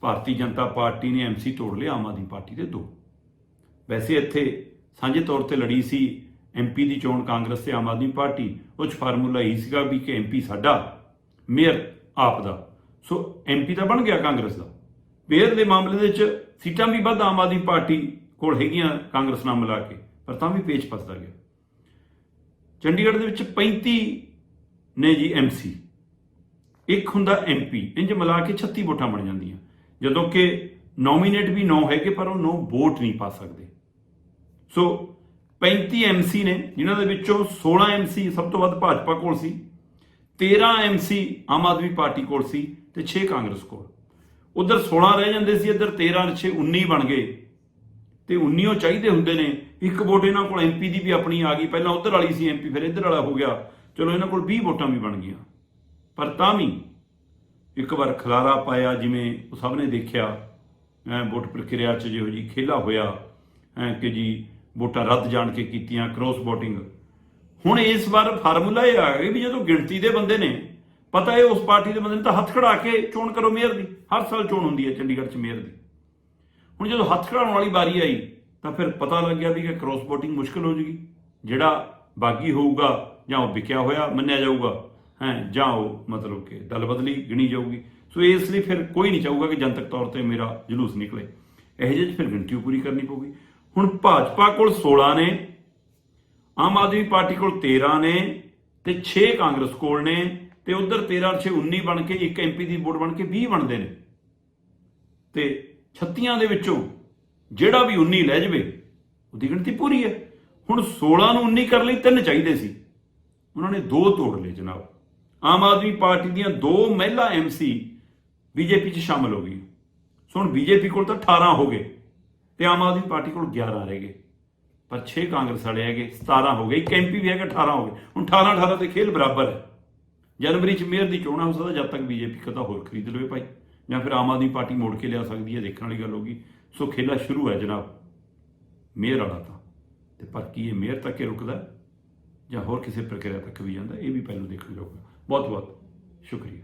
ਭਾਰਤੀ ਜਨਤਾ ਪਾਰਟੀ ਨੇ ਐਮਸੀ ਤੋੜ ਲਿਆ, ਆਮ ਆਦਮੀ ਪਾਰਟੀ ਦੇ ਦੋ। ਵੈਸੇ ਇੱਥੇ ਸਾਂਝੇ ਤੌਰ ਤੇ ਲੜੀ ਸੀ ਐਮਪੀ ਦੀ ਚੋਣ ਕਾਂਗਰਸ ਤੇ ਆਮ ਆਦਮੀ ਪਾਰਟੀ ਉਹ 'ਚ ਫਾਰਮੂਲਾ ਇਹ ਸੀਗਾ ਵੀ ਕਿ ਐਮਪੀ ਸਾਡਾ, ਮੇਅਰ ਆਪ ਦਾ। ਸੋ ਐਮਪੀ ਤਾਂ ਬਣ ਗਿਆ ਕਾਂਗਰਸ ਦਾ। ਮੇਅਰ ਦੇ ਮਾਮਲੇ ਦੇ ਵਿੱਚ ਸੀਟਾਂ ਵੀ ਵੱਧ ਆਮ ਆਦਮੀ ਪਾਰਟੀ ਕੋਲ ਹੈਗੀਆਂ ਕਾਂਗਰਸ ਨਾਲ ਮਿਲਾ ਕੇ, ਪਰ ਤਾਂ ਵੀ ਪੇਚ ਫਸਦਾ ਗਿਆ। ਚੰਡੀਗੜ੍ਹ ਦੇ ਵਿੱਚ 35 ਨੇ ਜੀ ਐਮਸੀ ਇੱਕ ਹੁੰਦਾ ਐਮਪੀ ਇੰਜ ਮਿਲਾ ਕੇ 36 ਵੋਟਾਂ ਬਣ ਜਾਂਦੀਆਂ। ਜਦੋਂ ਕਿ ਨੋਮੀਨੇਟ ਵੀ 9 ਹੈਗੇ, ਪਰ ਉਹ 9 ਵੋਟ ਨਹੀਂ ਪਾ ਸਕਦੇ। ਸੋ 35 ਐਮਸੀ ਨੇ, ਜਿਨ੍ਹਾਂ ਦੇ ਵਿੱਚੋਂ 16 ਐਮਸੀ ਸਭ ਤੋਂ ਵੱਧ ਭਾਜਪਾ ਕੋਲ ਸੀ 13 ਐਮਸੀ ਆਮ ਆਦਮੀ ਪਾਰਟੀ ਕੋਲ ਸੀ ਤੇ 6 ਕਾਂਗਰਸ ਕੋਲ। ਉਧਰ 16 ਰਹਿ ਜਾਂਦੇ ਸੀ, ਇੱਧਰ 13 6 19 ਬਣ ਗਏ। ਤੇ 19 ਉਹ ਚਾਹੀਦੇ ਹੁੰਦੇ ਨੇ, ਇੱਕ ਵੋਟ ਇਹਨਾਂ ਕੋਲ ਐਮਪੀ ਦੀ ਵੀ ਆਪਣੀ ਆ ਗਈ। ਪਹਿਲਾਂ ਉਧਰ ਵਾਲੀ ਸੀ ਐਮਪੀ ਫਿਰ ਇੱਧਰ ਵਾਲਾ ਹੋ ਗਿਆ। ਚਲੋ ਇਹਨਾਂ ਕੋਲ 20 ਵੋਟਾਂ ਵੀ ਬਣ ਗਈਆਂ। ਪਰ ਤਾਂ ਵੀ ਇੱਕ ਵਾਰ ਖਲਾਰਾ ਪਾਇਆ ਜਿਵੇਂ ਉਹ ਸਭ ਨੇ ਦੇਖਿਆ। ਐਂ ਵੋਟ ਪ੍ਰਕਿਰਿਆ 'ਚ ਜਿਹੋ ਜੀ ਖੇਲਾ ਹੋਇਆ, ਐਂ ਕਿ ਜੀ ਵੋਟਾਂ ਰੱਦ ਜਾਣ ਕੇ ਕੀਤੀਆਂ ਕ੍ਰੋਸ ਵੋਟਿੰਗ ਹੁਣ ਇਸ ਵਾਰ ਫਾਰਮੂਲਾ ਇਹ ਆ ਗਿਆ ਵੀ ਜਦੋਂ ਗਿਣਤੀ ਦੇ ਬੰਦੇ ਨੇ, ਪਤਾ ਹੈ ਉਸ ਪਾਰਟੀ ਦੇ ਬੰਦੇ ਨੇ ਤਾਂ ਹੱਥ ਖੜਾ ਕੇ ਚੋਣ ਕਰੋ ਮੇਅਰ ਦੀ। ਹਰ ਸਾਲ ਚੋਣ ਹੁੰਦੀ ਹੈ ਚੰਡੀਗੜ੍ਹ 'ਚ ਮੇਅਰ ਦੀ। ਹੁਣ ਜਦੋਂ ਹੱਥ ਖੜਾਉਣ ਵਾਲੀ ਵਾਰੀ ਆਈ, ਤਾਂ ਫਿਰ ਪਤਾ ਲੱਗਿਆ ਵੀ ਕਿ ਕ੍ਰੋਸ ਵੋਟਿੰਗ ਮੁਸ਼ਕਲ ਹੋ ਜੂਗੀ। ਜਿਹੜਾ ਬਾਗੀ ਹੋਊਗਾ ਜਾਂ ਉਹ ਵਿਕਿਆ ਹੋਇਆ ਮੰਨਿਆ ਜਾਊਗਾ, ਹੈ, ਜਾਂ ਉਹ ਮਤਲਬ ਕਿ ਦਲ ਬਦਲੀ ਗਿਣੀ ਜਾਊਗੀ। ਸੋ ਇਸ ਲਈ ਫਿਰ ਕੋਈ ਨਹੀਂ ਚਾਹੂਗਾ ਕਿ ਜਨਤਕ ਤੌਰ ਤੇ ਮੇਰਾ ਜਲੂਸ ਨਿਕਲੇ। ਇਹੋ ਜਿਹੇ 'ਚ ਫਿਰ ਗਿਣਤੀ ਪੂਰੀ ਕਰਨੀ ਪਊਗੀ। ਹੁਣ ਭਾਜਪਾ ਕੋਲ 16 ਨੇ, ਆਮ ਆਦਮੀ ਪਾਰਟੀ ਕੋਲ 13 ਨੇ ਤੇ 6 ਕਾਂਗਰਸ ਕੋਲ ਨੇ ਤੇ ਉਧਰ 13 6 19 ਬਣ ਕੇ ਇੱਕ ਐਮਪੀ ਦੀ ਵੋਟ ਬਣ ਕੇ 20 ਬਣਦੇ ਨੇ। ਤੇ 36 ਦੇ ਵਿੱਚੋਂ ਜਿਹੜਾ ਵੀ 19 ਲੈ ਜਾਵੇ, ਉਹਦੀ ਗਿਣਤੀ ਪੂਰੀ ਹੈ। ਹੁਣ 16 ਨੂੰ 19 ਕਰਨ ਲਈ ਤਿੰਨ ਚਾਹੀਦੇ ਸੀ। ਉਹਨਾਂ ਨੇ ਦੋ ਤੋੜ ਲਏ ਜਨਾਬ। ਆਮ ਆਦਮੀ ਪਾਰਟੀ ਦੀਆਂ ਦੋ ਮਹਿਲਾ ਐਮਸੀ ਬੀਜੇਪੀ 'ਚ ਸ਼ਾਮਲ ਹੋ ਗਈ ਸੋ ਹੁਣ ਬੀਜੇਪੀ ਕੋਲ ਤਾਂ 18 ਹੋ ਗਏ ਤੇ ਆਮ ਆਦਮੀ ਪਾਰਟੀ ਕੋਲ 11 ਰਹਿ ਗਏ। ਪਰ 6 ਕਾਂਗਰਸ ਵਾਲੇ ਹੈਗੇ 17 ਹੋ ਗਏ, ਇੱਕ ਐਮਪੀ ਵੀ ਹੈਗਾ 18 ਹੋ ਗਏ। ਹੁਣ 18 18 ਤੇ ਖੇਲ ਬਰਾਬਰ ਹੈ। ਜਨਵਰੀ 'ਚ ਮੇਅਰ ਦੀ ਚੋਣਾਂ ਹੋ ਸਕਦਾ ਜਦ ਤੱਕ ਬੀਜੇਪੀ ਕਦਾ ਹੋਰ ਖਰੀਦ ਲਵੇ ਭਾਈ। ਜਾਂ ਫਿਰ ਆਮ ਆਦਮੀ ਪਾਰਟੀ ਮੋੜ ਕੇ ਲਿਆ ਸਕਦੀ ਹੈ, ਦੇਖਣ ਵਾਲੀ ਗੱਲ ਹੋਗੀ ਸੋ ਖੇਲਾ ਸ਼ੁਰੂ ਹੈ ਜਨਾਬ। ਮੇਅਰ ਵਾਲਾ ਤਾਂ। ਤੇ ਪਰ ਕੀ ਇਹ ਮੇਅਰ ਤੱਕ ਹੀ ਰੁਕਦਾ? ਜਾਂ ਹੋਰ ਕਿਸੇ ਪ੍ਰਕਿਰਿਆ ਤੱਕ ਵੀ ਜਾਂਦਾ, ਇਹ ਵੀ ਪਹਿਲੂ ਦੇਖਣ ਯੋਗ ਬਹੁਤ ਬਹੁਤ ਸ਼ੁਕਰੀਆ।